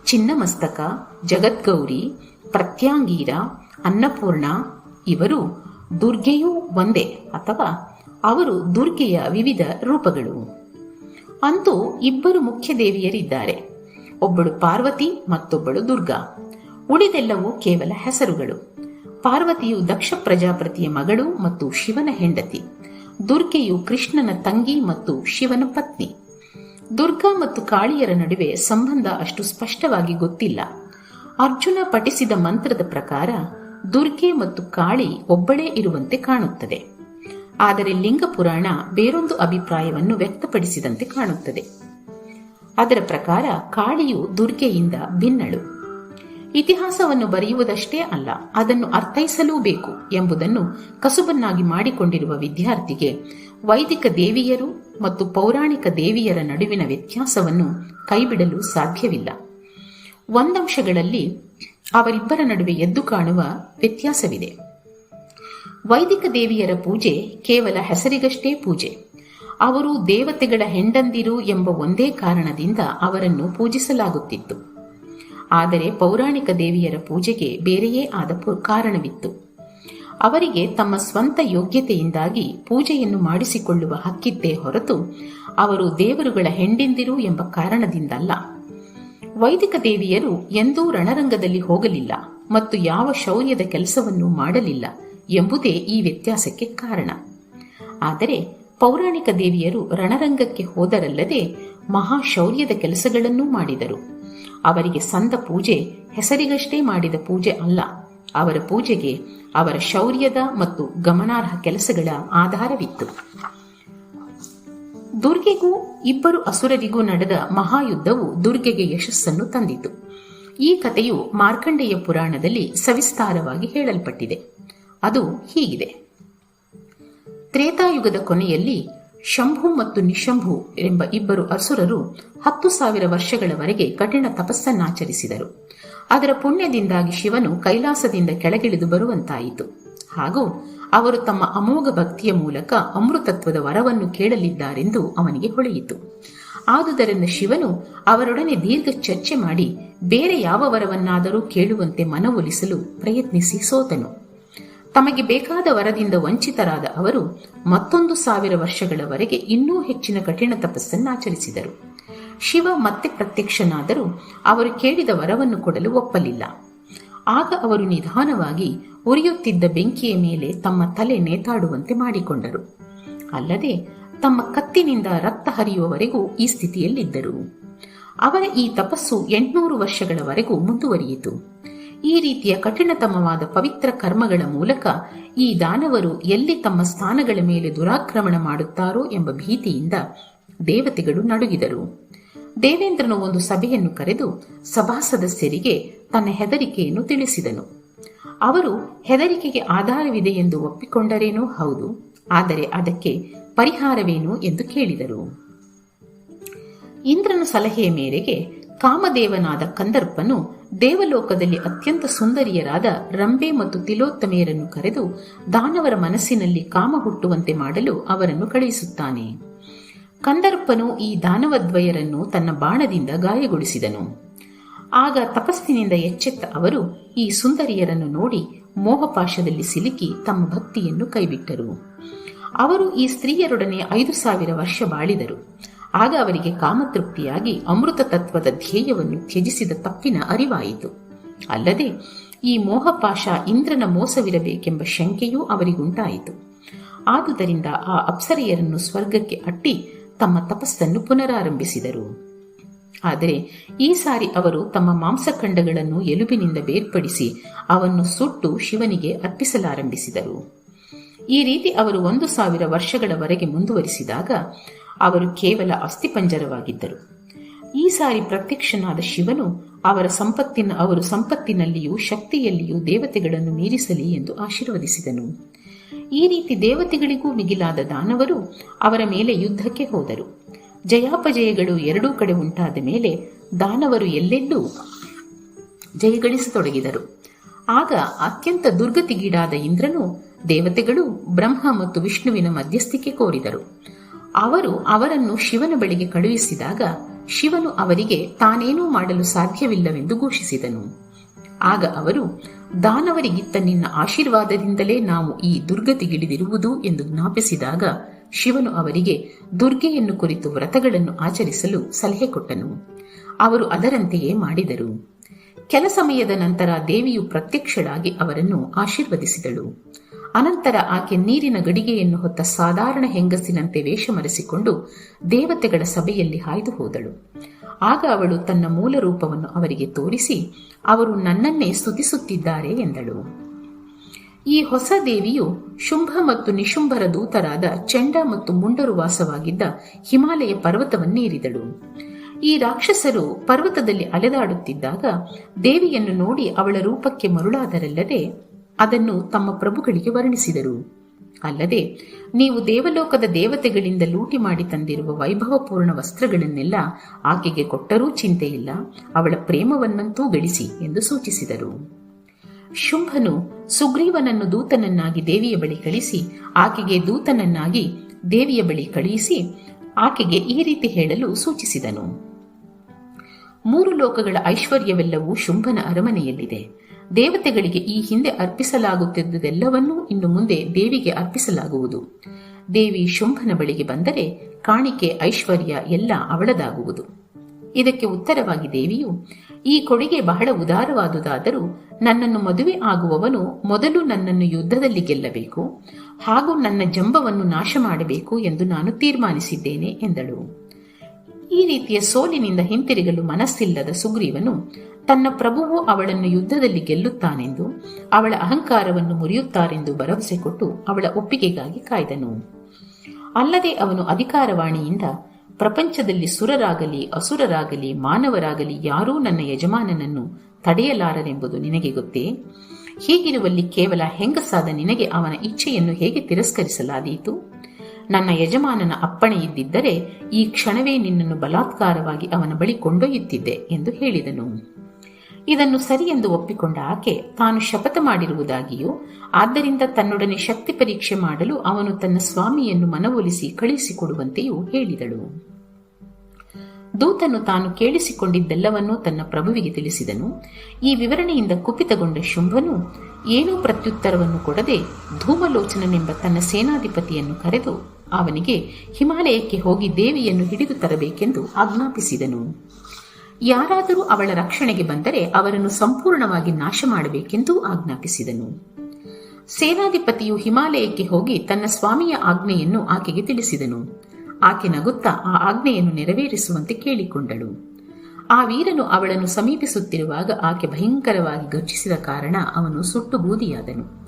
ಚಿನ್ನಮಸ್ತಕ, ಜಗದ್ಗೌರಿ, ಪ್ರತ್ಯಾಂಗೀರ, ಅನ್ನಪೂರ್ಣ ಇವರು ದುರ್ಗೆಯೂ ಒಂದೇ ಅಥವಾ ಅವರು ದುರ್ಗೆಯ ವಿವಿಧ ರೂಪಗಳು. ಅಂತೂ ಇಬ್ಬರು ಮುಖ್ಯ ದೇವಿಯರಿದ್ದಾರೆ. ಒಬ್ಬಳು ಪಾರ್ವತಿ, ಮತ್ತೊಬ್ಬಳು ದುರ್ಗಾ. ಉಳಿದೆಲ್ಲವೂ ಕೇವಲ ಹೆಸರುಗಳು. ಪಾರ್ವತಿಯು ದಕ್ಷ ಪ್ರಜಾಪತಿಯ ಮಗಳು ಮತ್ತು ಶಿವನ ಹೆಂಡತಿ. ದುರ್ಗೆಯು ಕೃಷ್ಣನ ತಂಗಿ ಮತ್ತು ಶಿವನ ಪತ್ನಿ. ದುರ್ಗಾ ಮತ್ತು ಕಾಳಿಯರ ನಡುವೆ ಸಂಬಂಧ ಅಷ್ಟು ಸ್ಪಷ್ಟವಾಗಿ ಗೊತ್ತಿಲ್ಲ. ಅರ್ಜುನ ಪಠಿಸಿದ ಮಂತ್ರದ ಪ್ರಕಾರ, ದುರ್ಗೆ ಮತ್ತು ಕಾಳಿ ಒಬ್ಬಳೇ ಇರುವಂತೆ ಕಾಣುತ್ತದೆ. ಆದರೆ ಲಿಂಗ ಪುರಾಣ ಬೇರೊಂದು ಅಭಿಪ್ರಾಯವನ್ನು ವ್ಯಕ್ತಪಡಿಸಿದಂತೆ ಕಾಣುತ್ತದೆ. ಅದರ ಪ್ರಕಾರ, ಕಾಳಿಯು ದುರ್ಗೆಯಿಂದ ಭಿನ್ನಳು. ಇತಿಹಾಸವನ್ನು ಬರೆಯುವುದಷ್ಟೇ ಅಲ್ಲ, ಅದನ್ನು ಅರ್ಥೈಸಲೂ ಬೇಕು ಎಂಬುದನ್ನು ಕಸುಬನ್ನಾಗಿ ಮಾಡಿಕೊಂಡಿರುವ ವಿದ್ಯಾರ್ಥಿಗೆ ವೈದಿಕ ದೇವಿಯರು ಮತ್ತು ಪೌರಾಣಿಕ ದೇವಿಯರ ನಡುವಿನ ವ್ಯತ್ಯಾಸವನ್ನು ಕೈಬಿಡಲು ಸಾಧ್ಯವಿಲ್ಲ. ಒಂದಂಶಗಳಲ್ಲಿ ಅವರಿಬ್ಬರ ನಡುವೆ ಎದ್ದು ಕಾಣುವ ವ್ಯತ್ಯಾಸವಿದೆ. ವೈದಿಕ ದೇವಿಯರ ಪೂಜೆ ಕೇವಲ ಹೆಸರಿಗಷ್ಟೇ ಪೂಜೆ. ಅವರು ದೇವತೆಗಳ ಹೆಂಡಂದಿರು ಎಂಬ ಒಂದೇ ಕಾರಣದಿಂದ ಅವರನ್ನು ಪೂಜಿಸಲಾಗುತ್ತಿತ್ತು. ಆದರೆ ಪೌರಾಣಿಕ ದೇವಿಯರ ಪೂಜೆಗೆ ಬೇರೆಯೇ ಆದ ಕಾರಣವಿತ್ತು. ಅವರಿಗೆ ತಮ್ಮ ಸ್ವಂತ ಯೋಗ್ಯತೆಯಿಂದಾಗಿ ಪೂಜೆಯನ್ನು ಮಾಡಿಸಿಕೊಳ್ಳುವ ಹಕ್ಕಿದ್ದೇ ಹೊರತು ಅವರು ದೇವರುಗಳ ಹೆಂಡಿಂದಿರು ಎಂಬ ಕಾರಣದಿಂದಲ್ಲ. ವೈದಿಕ ದೇವಿಯರು ಎಂದೂ ರಣರಂಗದಲ್ಲಿ ಹೋಗಲಿಲ್ಲ ಮತ್ತು ಯಾವ ಶೌರ್ಯದ ಕೆಲಸವನ್ನು ಮಾಡಲಿಲ್ಲ ಎಂಬುದೇ ಈ ವ್ಯತ್ಯಾಸಕ್ಕೆ ಕಾರಣ. ಆದರೆ ಪೌರಾಣಿಕ ದೇವಿಯರು ರಣರಂಗಕ್ಕೆ ಹೋದರಲ್ಲದೆ ಮಹಾಶೌರ್ಯದ ಕೆಲಸಗಳನ್ನೂ ಮಾಡಿದರು. ಅವರಿಗೆ ಸಂದ ಪೂಜೆ ಹೆಸರಿಗಷ್ಟೇ ಮಾಡಿದ ಪೂಜೆ ಅಲ್ಲ. ಅವರ ಪೂಜೆಗೆ ಅವರ ಶೌರ್ಯದ ಮತ್ತು ಗಮನಾರ್ಹ ಕೆಲಸಗಳ ಆಧಾರವಿತ್ತು. ದುರ್ಗೆಗೂ ಇಬ್ಬರು ಅಸುರರಿಗೂ ನಡೆದ ಮಹಾಯುದ್ಧವು ದುರ್ಗೆಗೆ ಯಶಸ್ಸನ್ನು ತಂದಿತು. ಈ ಕಥೆಯು ಮಾರ್ಕಂಡೇಯ ಪುರಾಣದಲ್ಲಿ ಸವಿಸ್ತಾರವಾಗಿ ಹೇಳಲ್ಪಟ್ಟಿದೆ. ಅದು ಹೀಗಿದೆ. ತ್ರೇತಾಯುಗದ ಕೊನೆಯಲ್ಲಿ ಶಂಭು ಮತ್ತು ನಿಶಂಭು ಎಂಬ ಇಬ್ಬರು ಅಸುರರು ಹತ್ತು ಸಾವಿರ ವರ್ಷಗಳವರೆಗೆ ಕಠಿಣ ತಪಸ್ಸನ್ನಾಚರಿಸಿದರು. ಅದರ ಪುಣ್ಯದಿಂದಾಗಿ ಶಿವನು ಕೈಲಾಸದಿಂದ ಕೆಳಗಿಳಿದು ಬರುವಂತಾಯಿತು. ಹಾಗೂ ಅವರು ತಮ್ಮ ಅಮೋಘ ಭಕ್ತಿಯ ಮೂಲಕ ಅಮೃತತ್ವದ ವರವನ್ನು ಕೇಳಲಿದ್ದಾರೆಂದು ಅವನಿಗೆ ಹೊಳೆಯಿತು. ಆದುದರಿಂದ ಶಿವನು ಅವರೊಡನೆ ದೀರ್ಘ ಚರ್ಚೆ ಮಾಡಿ ಬೇರೆ ಯಾವ ವರವನ್ನಾದರೂ ಕೇಳುವಂತೆ ಮನವೊಲಿಸಲು ಪ್ರಯತ್ನಿಸಿ ಸೋತನು. ತಮಗೆ ಬೇಕಾದ ವರದಿಂದ ವಂಚಿತರಾದ ಅವರು ಮತ್ತೊಂದು ಸಾವಿರ ವರ್ಷಗಳವರೆಗೆ ಇನ್ನೂ ಹೆಚ್ಚಿನ ಕಠಿಣ ತಪಸ್ಸನ್ನಾಚರಿಸಿದರು. ಶಿವ ಮತ್ತೆ ಪ್ರತ್ಯಕ್ಷನಾದರೂ ಅವರು ಕೇಳಿದ ವರವನ್ನು ಕೊಡಲು ಒಪ್ಪಲಿಲ್ಲ. ಆಗ ಅವರು ನಿಧಾನವಾಗಿ ಉರಿಯುತ್ತಿದ್ದ ಬೆಂಕಿಯ ಮೇಲೆ ತಮ್ಮ ತಲೆ ನೇತಾಡುವಂತೆ ಮಾಡಿಕೊಂಡರು. ಅಲ್ಲದೆ ತಮ್ಮ ಕತ್ತಿನಿಂದ ರಕ್ತ ಹರಿಯುವವರೆಗೂ ಈ ಸ್ಥಿತಿಯಲ್ಲಿದ್ದರು. ಅವರ ಈ ತಪಸ್ಸು ಎಂಟುನೂರು ವರ್ಷಗಳವರೆಗೂ ಮುಂದುವರಿಯಿತು. ಈ ರೀತಿಯ ಕಠಿಣತಮವಾದ ಪವಿತ್ರ ಕರ್ಮಗಳ ಮೂಲಕ ಈ ದಾನವರು ಎಲ್ಲಿ ತಮ್ಮ ಸ್ಥಾನಗಳ ಮೇಲೆ ದುರಾಕ್ರಮಣ ಮಾಡುತ್ತಾರೋ ಎಂಬ ಭೀತಿಯಿಂದ ದೇವತೆಗಳು ನಡುಗಿದರು. ದೇವೇಂದ್ರನು ಒಂದು ಸಭೆಯನ್ನು ಕರೆದು ಸಭಾ ಸದಸ್ಯರಿಗೆ ತನ್ನ ಹೆದರಿಕೆಯನ್ನು ತಿಳಿಸಿದನು. ಅವರು ಹೆದರಿಕೆಗೆ ಆಧಾರವಿದೆ ಎಂದು ಒಪ್ಪಿಕೊಂಡರೇನೋ ಹೌದು, ಆದರೆ ಅದಕ್ಕೆ ಪರಿಹಾರವೇನು ಎಂದು ಕೇಳಿದರು. ಇಂದ್ರನ ಸಲಹೆಯ ಮೇರೆಗೆ ಕಾಮದೇವನಾದ ಕಂದರ್ಪನು ದೇವಲೋಕದಲ್ಲಿ ಅತ್ಯಂತ ಸುಂದರಿಯರಾದ ರಂಬೆ ಮತ್ತು ತಿಲೋತ್ತಮೆಯರನ್ನು ಕರೆದು ದಾನವರ ಮನಸ್ಸಿನಲ್ಲಿ ಕಾಮ ಹುಟ್ಟುವಂತೆ ಮಾಡಲು ಅವರನ್ನು ಕಳುಹಿಸುತ್ತಾನೆ. ಕಂದರ್ಪನು ಈ ದಾನವದ್ವಯರನ್ನು ತನ್ನ ಬಾಣದಿಂದ ಗಾಯಗೊಳಿಸಿದನು. ಆಗ ತಪಸ್ಸಿನಿಂದ ಎಚ್ಚೆತ್ತ ಅವರು ಈ ಸುಂದರಿಯರನ್ನು ನೋಡಿ ಮೋಹಪಾಶದಲ್ಲಿ ಸಿಲುಕಿ ತಮ್ಮ ಭಕ್ತಿಯನ್ನು ಕೈಬಿಟ್ಟರು. ಅವರು ಈ ಸ್ತ್ರೀಯರೊಡನೆ ಐದು ಸಾವಿರ ವರ್ಷ ಬಾಳಿದರು. ಆಗ ಅವರಿಗೆ ಕಾಮತೃಪ್ತಿಯಾಗಿ ಅಮೃತ ತತ್ವದ ಧ್ಯೇಯವನ್ನು ತ್ಯಜಿಸಿದ ತಪ್ಪಿನ ಅರಿವಾಯಿತು. ಅಲ್ಲದೆ ಈ ಮೋಹಪಾಶ ಇಂದ್ರನ ಮೋಸವಿರಬೇಕೆಂಬ ಶಂಕೆಯೂ ಅವರಿಗುಂಟಾಯಿತು. ಆದುದರಿಂದ ಆ ಅಪ್ಸರೆಯರನ್ನು ಸ್ವರ್ಗಕ್ಕೆ ಅಟ್ಟಿ ತಮ್ಮ ತಪಸ್ಸನ್ನು ಪುನರಾರಂಭಿಸಿದರು. ಆದರೆ ಈ ಸಾರಿ ಅವರು ತಮ್ಮ ಮಾಂಸಖಂಡಗಳನ್ನು ಎಲುಬಿನಿಂದ ಬೇರ್ಪಡಿಸಿ ಅವನ್ನು ಸುಟ್ಟು ಶಿವನಿಗೆ ಅರ್ಪಿಸಲಾರಂಭಿಸಿದರು. ಈ ರೀತಿ ಅವರು ಒಂದು ಸಾವಿರ ವರ್ಷಗಳವರೆಗೆ ಮುಂದುವರಿಸಿದಾಗ ಅವರು ಕೇವಲ ಅಸ್ಥಿಪಂಜರವಾಗಿದ್ದರು. ಈ ಸಾರಿ ಪ್ರತ್ಯಕ್ಷನಾದ ಶಿವನು ಅವರ ಸಂಪತ್ತಿನ, ಅವರು ಸಂಪತ್ತಿನಲ್ಲಿಯೂ ಶಕ್ತಿಯಲ್ಲಿಯೂ ದೇವತೆಗಳನ್ನು ಮೀರಿಸಲಿ ಎಂದು ಆಶೀರ್ವದಿಸಿದನು. ಈ ರೀತಿ ದೇವತೆಗಳಿಗೂ ಮಿಗಿಲಾದ ದಾನವರು ಅವರ ಮೇಲೆ ಯುದ್ಧಕ್ಕೆ ಹೋದರು. ಜಯಾಪಜಯಗಳು ಎರಡೂ ಕಡೆ ಉಂಟಾದ ಮೇಲೆ ದಾನವರು ಎಲ್ಲೆಲ್ಲೂ ಜಯಗಳಿಸತೊಡಗಿದರು. ಆಗ ಅತ್ಯಂತ ದುರ್ಗತಿಗೀಡಾದ ಇಂದ್ರನು ದೇವತೆಗಳು ಬ್ರಹ್ಮ ಮತ್ತು ವಿಷ್ಣುವಿನ ಮಧ್ಯಸ್ಥಿಕೆ ಕೋರಿದರು. ಅವರು ಅವರನ್ನು ಶಿವನ ಬಳಿಗೆ ಕಳುಹಿಸಿದಾಗ ಶಿವನು ಅವರಿಗೆ ತಾನೇನೂ ಮಾಡಲು ಸಾಧ್ಯವಿಲ್ಲವೆಂದು ಘೋಷಿಸಿದನು. ಆಗ ಅವರು ದಾನವರಿಗಿತ್ತ ನಿನ್ನ ಆಶೀರ್ವಾದದಿಂದಲೇ ನಾವು ಈ ದುರ್ಗತಿಗಿಳಿದಿರುವುದು ಎಂದು ಜ್ಞಾಪಿಸಿದಾಗ ಶಿವನು ಅವರಿಗೆ ದುರ್ಗೆಯನ್ನು ಕುರಿತು ವ್ರತಗಳನ್ನು ಆಚರಿಸಲು ಸಲಹೆ ಕೊಟ್ಟನು. ಅವರು ಅದರಂತೆಯೇ ಮಾಡಿದರು. ಕೆಲ ಸಮಯದ ನಂತರ ದೇವಿಯು ಪ್ರತ್ಯಕ್ಷಳಾಗಿ ಅವರನ್ನು ಆಶೀರ್ವದಿಸಿದಳು. ಅನಂತರ ಆಕೆ ನೀರಿನ ಗಡಿಗೆಯನ್ನು ಹೊತ್ತ ಸಾಧಾರಣ ಹೆಂಗಸಿನಂತೆ ವೇಷಮರೆಸಿಕೊಂಡು ದೇವತೆಗಳ ಸಭೆಯಲ್ಲಿ ಹಾಯ್ದು ಹೋದಳು. ಆಗ ಅವಳು ತನ್ನ ಮೂಲ ರೂಪವನ್ನು ಅವರಿಗೆ ತೋರಿಸಿ, ಅವರು ನನ್ನನ್ನೇ ಸ್ತುತಿಸುತ್ತಿದ್ದಾರೆ ಎಂದಳು. ಈ ಹೊಸ ದೇವಿಯು ಶುಂಭ ಮತ್ತು ನಿಶುಂಭರ ದೂತರಾದ ಚೆಂಡ ಮತ್ತು ಮುಂಡರು ವಾಸವಾಗಿದ್ದ ಹಿಮಾಲಯ ಪರ್ವತವನ್ನೇರಿದಳು. ಈ ರಾಕ್ಷಸರು ಪರ್ವತದಲ್ಲಿ ಅಲೆದಾಡುತ್ತಿದ್ದಾಗ ದೇವಿಯನ್ನು ನೋಡಿ ಅವಳ ರೂಪಕ್ಕೆ ಮರುಳಾದರಲ್ಲದೆ ಅದನ್ನು ತಮ್ಮ ಪ್ರಭುಗಳಿಗೆ ವರ್ಣಿಸಿದರು. ಅಲ್ಲದೆ, ನೀವು ದೇವಲೋಕದ ದೇವತೆಗಳಿಂದ ಲೂಟಿ ಮಾಡಿ ತಂದಿರುವ ವೈಭವಪೂರ್ಣ ವಸ್ತ್ರಗಳನ್ನೆಲ್ಲ ಆಕೆಗೆ ಕೊಟ್ಟರೂ ಚಿಂತೆಯಿಲ್ಲ. ಅವಳ ಪ್ರೇಮವನ್ನಂತೂ ಗಳಿಸಿ ಎಂದು ಸೂಚಿಸಿದರು. ಶುಂಭನು ಸುಗ್ರೀವನನ್ನು ದೂತನನ್ನಾಗಿ ದೇವಿಯ ಬಳಿ ಕಳಿಸಿ, ಆಕೆಗೆ ದೂತನನ್ನಾಗಿ ದೇವಿಯ ಬಳಿ ಕಳುಹಿಸಿ ಆಕೆಗೆ ಈ ರೀತಿ ಹೇಳಲು ಸೂಚಿಸಿದನು. ಮೂರು ಲೋಕಗಳ ಐಶ್ವರ್ಯವೆಲ್ಲವೂ ಶುಂಭನ ಅರಮನೆಯಲ್ಲಿದೆ. ದೇವತೆಗಳಿಗೆ ಈ ಹಿಂದೆ ಅರ್ಪಿಸಲಾಗುತ್ತಿದ್ದುದೆಲ್ಲವನ್ನೂ ಇನ್ನು ಮುಂದೆ ದೇವಿಗೆ ಅರ್ಪಿಸಲಾಗುವುದು. ದೇವಿ ಶುಂಭನ ಬಳಿಗೆ ಬಂದರೆ ಕಾಣಿಕೆ ಐಶ್ವರ್ಯ ಎಲ್ಲ ಅವಳದಾಗುವುದು. ಇದಕ್ಕೆ ಉತ್ತರವಾಗಿ ದೇವಿಯು, ಈ ಕೊಡುಗೆ ಬಹಳ ಉದಾರವಾದುದಾದರೂ ನನ್ನನ್ನು ಮದುವೆ ಆಗುವವನು ಮೊದಲು ನನ್ನನ್ನು ಯುದ್ಧದಲ್ಲಿ ಗೆಲ್ಲಬೇಕು ಹಾಗೂ ನನ್ನ ಜಂಬವನ್ನು ನಾಶ ಮಾಡಬೇಕು ಎಂದು ನಾನು ತೀರ್ಮಾನಿಸಿದ್ದೇನೆ ಎಂದಳು. ಈ ರೀತಿಯ ಸೋಲಿನಿಂದ ಹಿಂತಿರುಗಲು ಮನಸ್ಸಿಲ್ಲದ ಸುಗ್ರೀವನು ತನ್ನ ಪ್ರಭುವು ಅವಳನ್ನು ಯುದ್ಧದಲ್ಲಿ ಗೆಲ್ಲುತ್ತಾನೆಂದು, ಅವಳ ಅಹಂಕಾರವನ್ನು ಮುರಿಯುತ್ತಾರೆಂದು ಭರವಸೆ ಕೊಟ್ಟು ಅವಳ ಒಪ್ಪಿಗೆಗಾಗಿ ಕಾಯ್ದನು. ಅಲ್ಲದೆ ಅವನು ಅಧಿಕಾರವಾಣಿಯಿಂದ, ಪ್ರಪಂಚದಲ್ಲಿ ಸುರರಾಗಲಿ ಅಸುರರಾಗಲಿ ಮಾನವರಾಗಲಿ ಯಾರೂ ನನ್ನ ಯಜಮಾನನನ್ನು ತಡೆಯಲಾರರೆಂಬುದು ನಿನಗೆ ಗೊತ್ತೇ? ಹೀಗಿರುವಲ್ಲಿ ಕೇವಲ ಹೆಂಗಸಾದ ನಿನಗೆ ಅವನ ಇಚ್ಛೆಯನ್ನು ಹೇಗೆ ತಿರಸ್ಕರಿಸಲಾದೀತು? ನನ್ನ ಯಜಮಾನನ ಅಪ್ಪಣೆ ಇದ್ದಿದ್ದರೆ ಈ ಕ್ಷಣವೇ ನಿನ್ನನ್ನು ಬಲಾತ್ಕಾರವಾಗಿ ಅವನ ಬಳಿ ಕೊಂಡೊಯ್ಯುತ್ತಿದ್ದೆ ಎಂದು ಹೇಳಿದನು. ಇದನ್ನು ಸರಿಯೆಂದು ಒಪ್ಪಿಕೊಂಡ ಆಕೆ ತಾನು ಶಪಥ ಮಾಡಿರುವುದಾಗಿಯೂ, ಆದ್ದರಿಂದ ತನ್ನೊಡನೆ ಶಕ್ತಿ ಪರೀಕ್ಷೆ ಮಾಡಲು ಅವನು ತನ್ನ ಸ್ವಾಮಿಯನ್ನು ಮನವೊಲಿಸಿ ಕಳುಹಿಸಿಕೊಡುವಂತೆಯೂ ಹೇಳಿದಳು. ದೂತನು ತಾನು ಕೇಳಿಸಿಕೊಂಡಿದ್ದೆಲ್ಲವನ್ನೂ ತನ್ನ ಪ್ರಭುವಿಗೆ ತಿಳಿಸಿದನು. ಈ ವಿವರಣೆಯಿಂದ ಕುಪಿತಗೊಂಡ ಶುಂಭನು ಏನೂ ಪ್ರತ್ಯುತ್ತರವನ್ನು ಕೊಡದೆ ಧೂಮಲೋಚನನೆಂಬ ತನ್ನ ಸೇನಾಧಿಪತಿಯನ್ನು ಕರೆದು ಅವನಿಗೆ, ಹಿಮಾಲಯಕ್ಕೆ ಹೋಗಿ ದೇವಿಯನ್ನು ಹಿಡಿದು ತರಬೇಕೆಂದು ಆಜ್ಞಾಪಿಸಿದನು. ಯಾರಾದರೂ ಅವಳ ರಕ್ಷಣೆಗೆ ಬಂದರೆ ಅವರನ್ನು ಸಂಪೂರ್ಣವಾಗಿ ನಾಶ ಮಾಡಬೇಕೆಂದು ಆಜ್ಞಾಪಿಸಿದನು. ಸೇನಾಧಿಪತಿಯು ಹಿಮಾಲಯಕ್ಕೆ ಹೋಗಿ ತನ್ನ ಸ್ವಾಮಿಯ ಆಜ್ಞೆಯನ್ನು ಆಕೆಗೆ ತಿಳಿಸಿದನು. ಆಕೆ ನಗುತ್ತಾ ಆ ಆಜ್ಞೆಯನ್ನು ನೆರವೇರಿಸುವಂತೆ ಕೇಳಿಕೊಂಡಳು. ಆ ವೀರನು ಅವಳನ್ನು ಸಮೀಪಿಸುತ್ತಿರುವಾಗ ಆಕೆ ಭಯಂಕರವಾಗಿ ಗರ್ಜಿಸಿದ ಕಾರಣ ಅವನು ಸುಟ್ಟು ಬೂದಿಯಾದನು.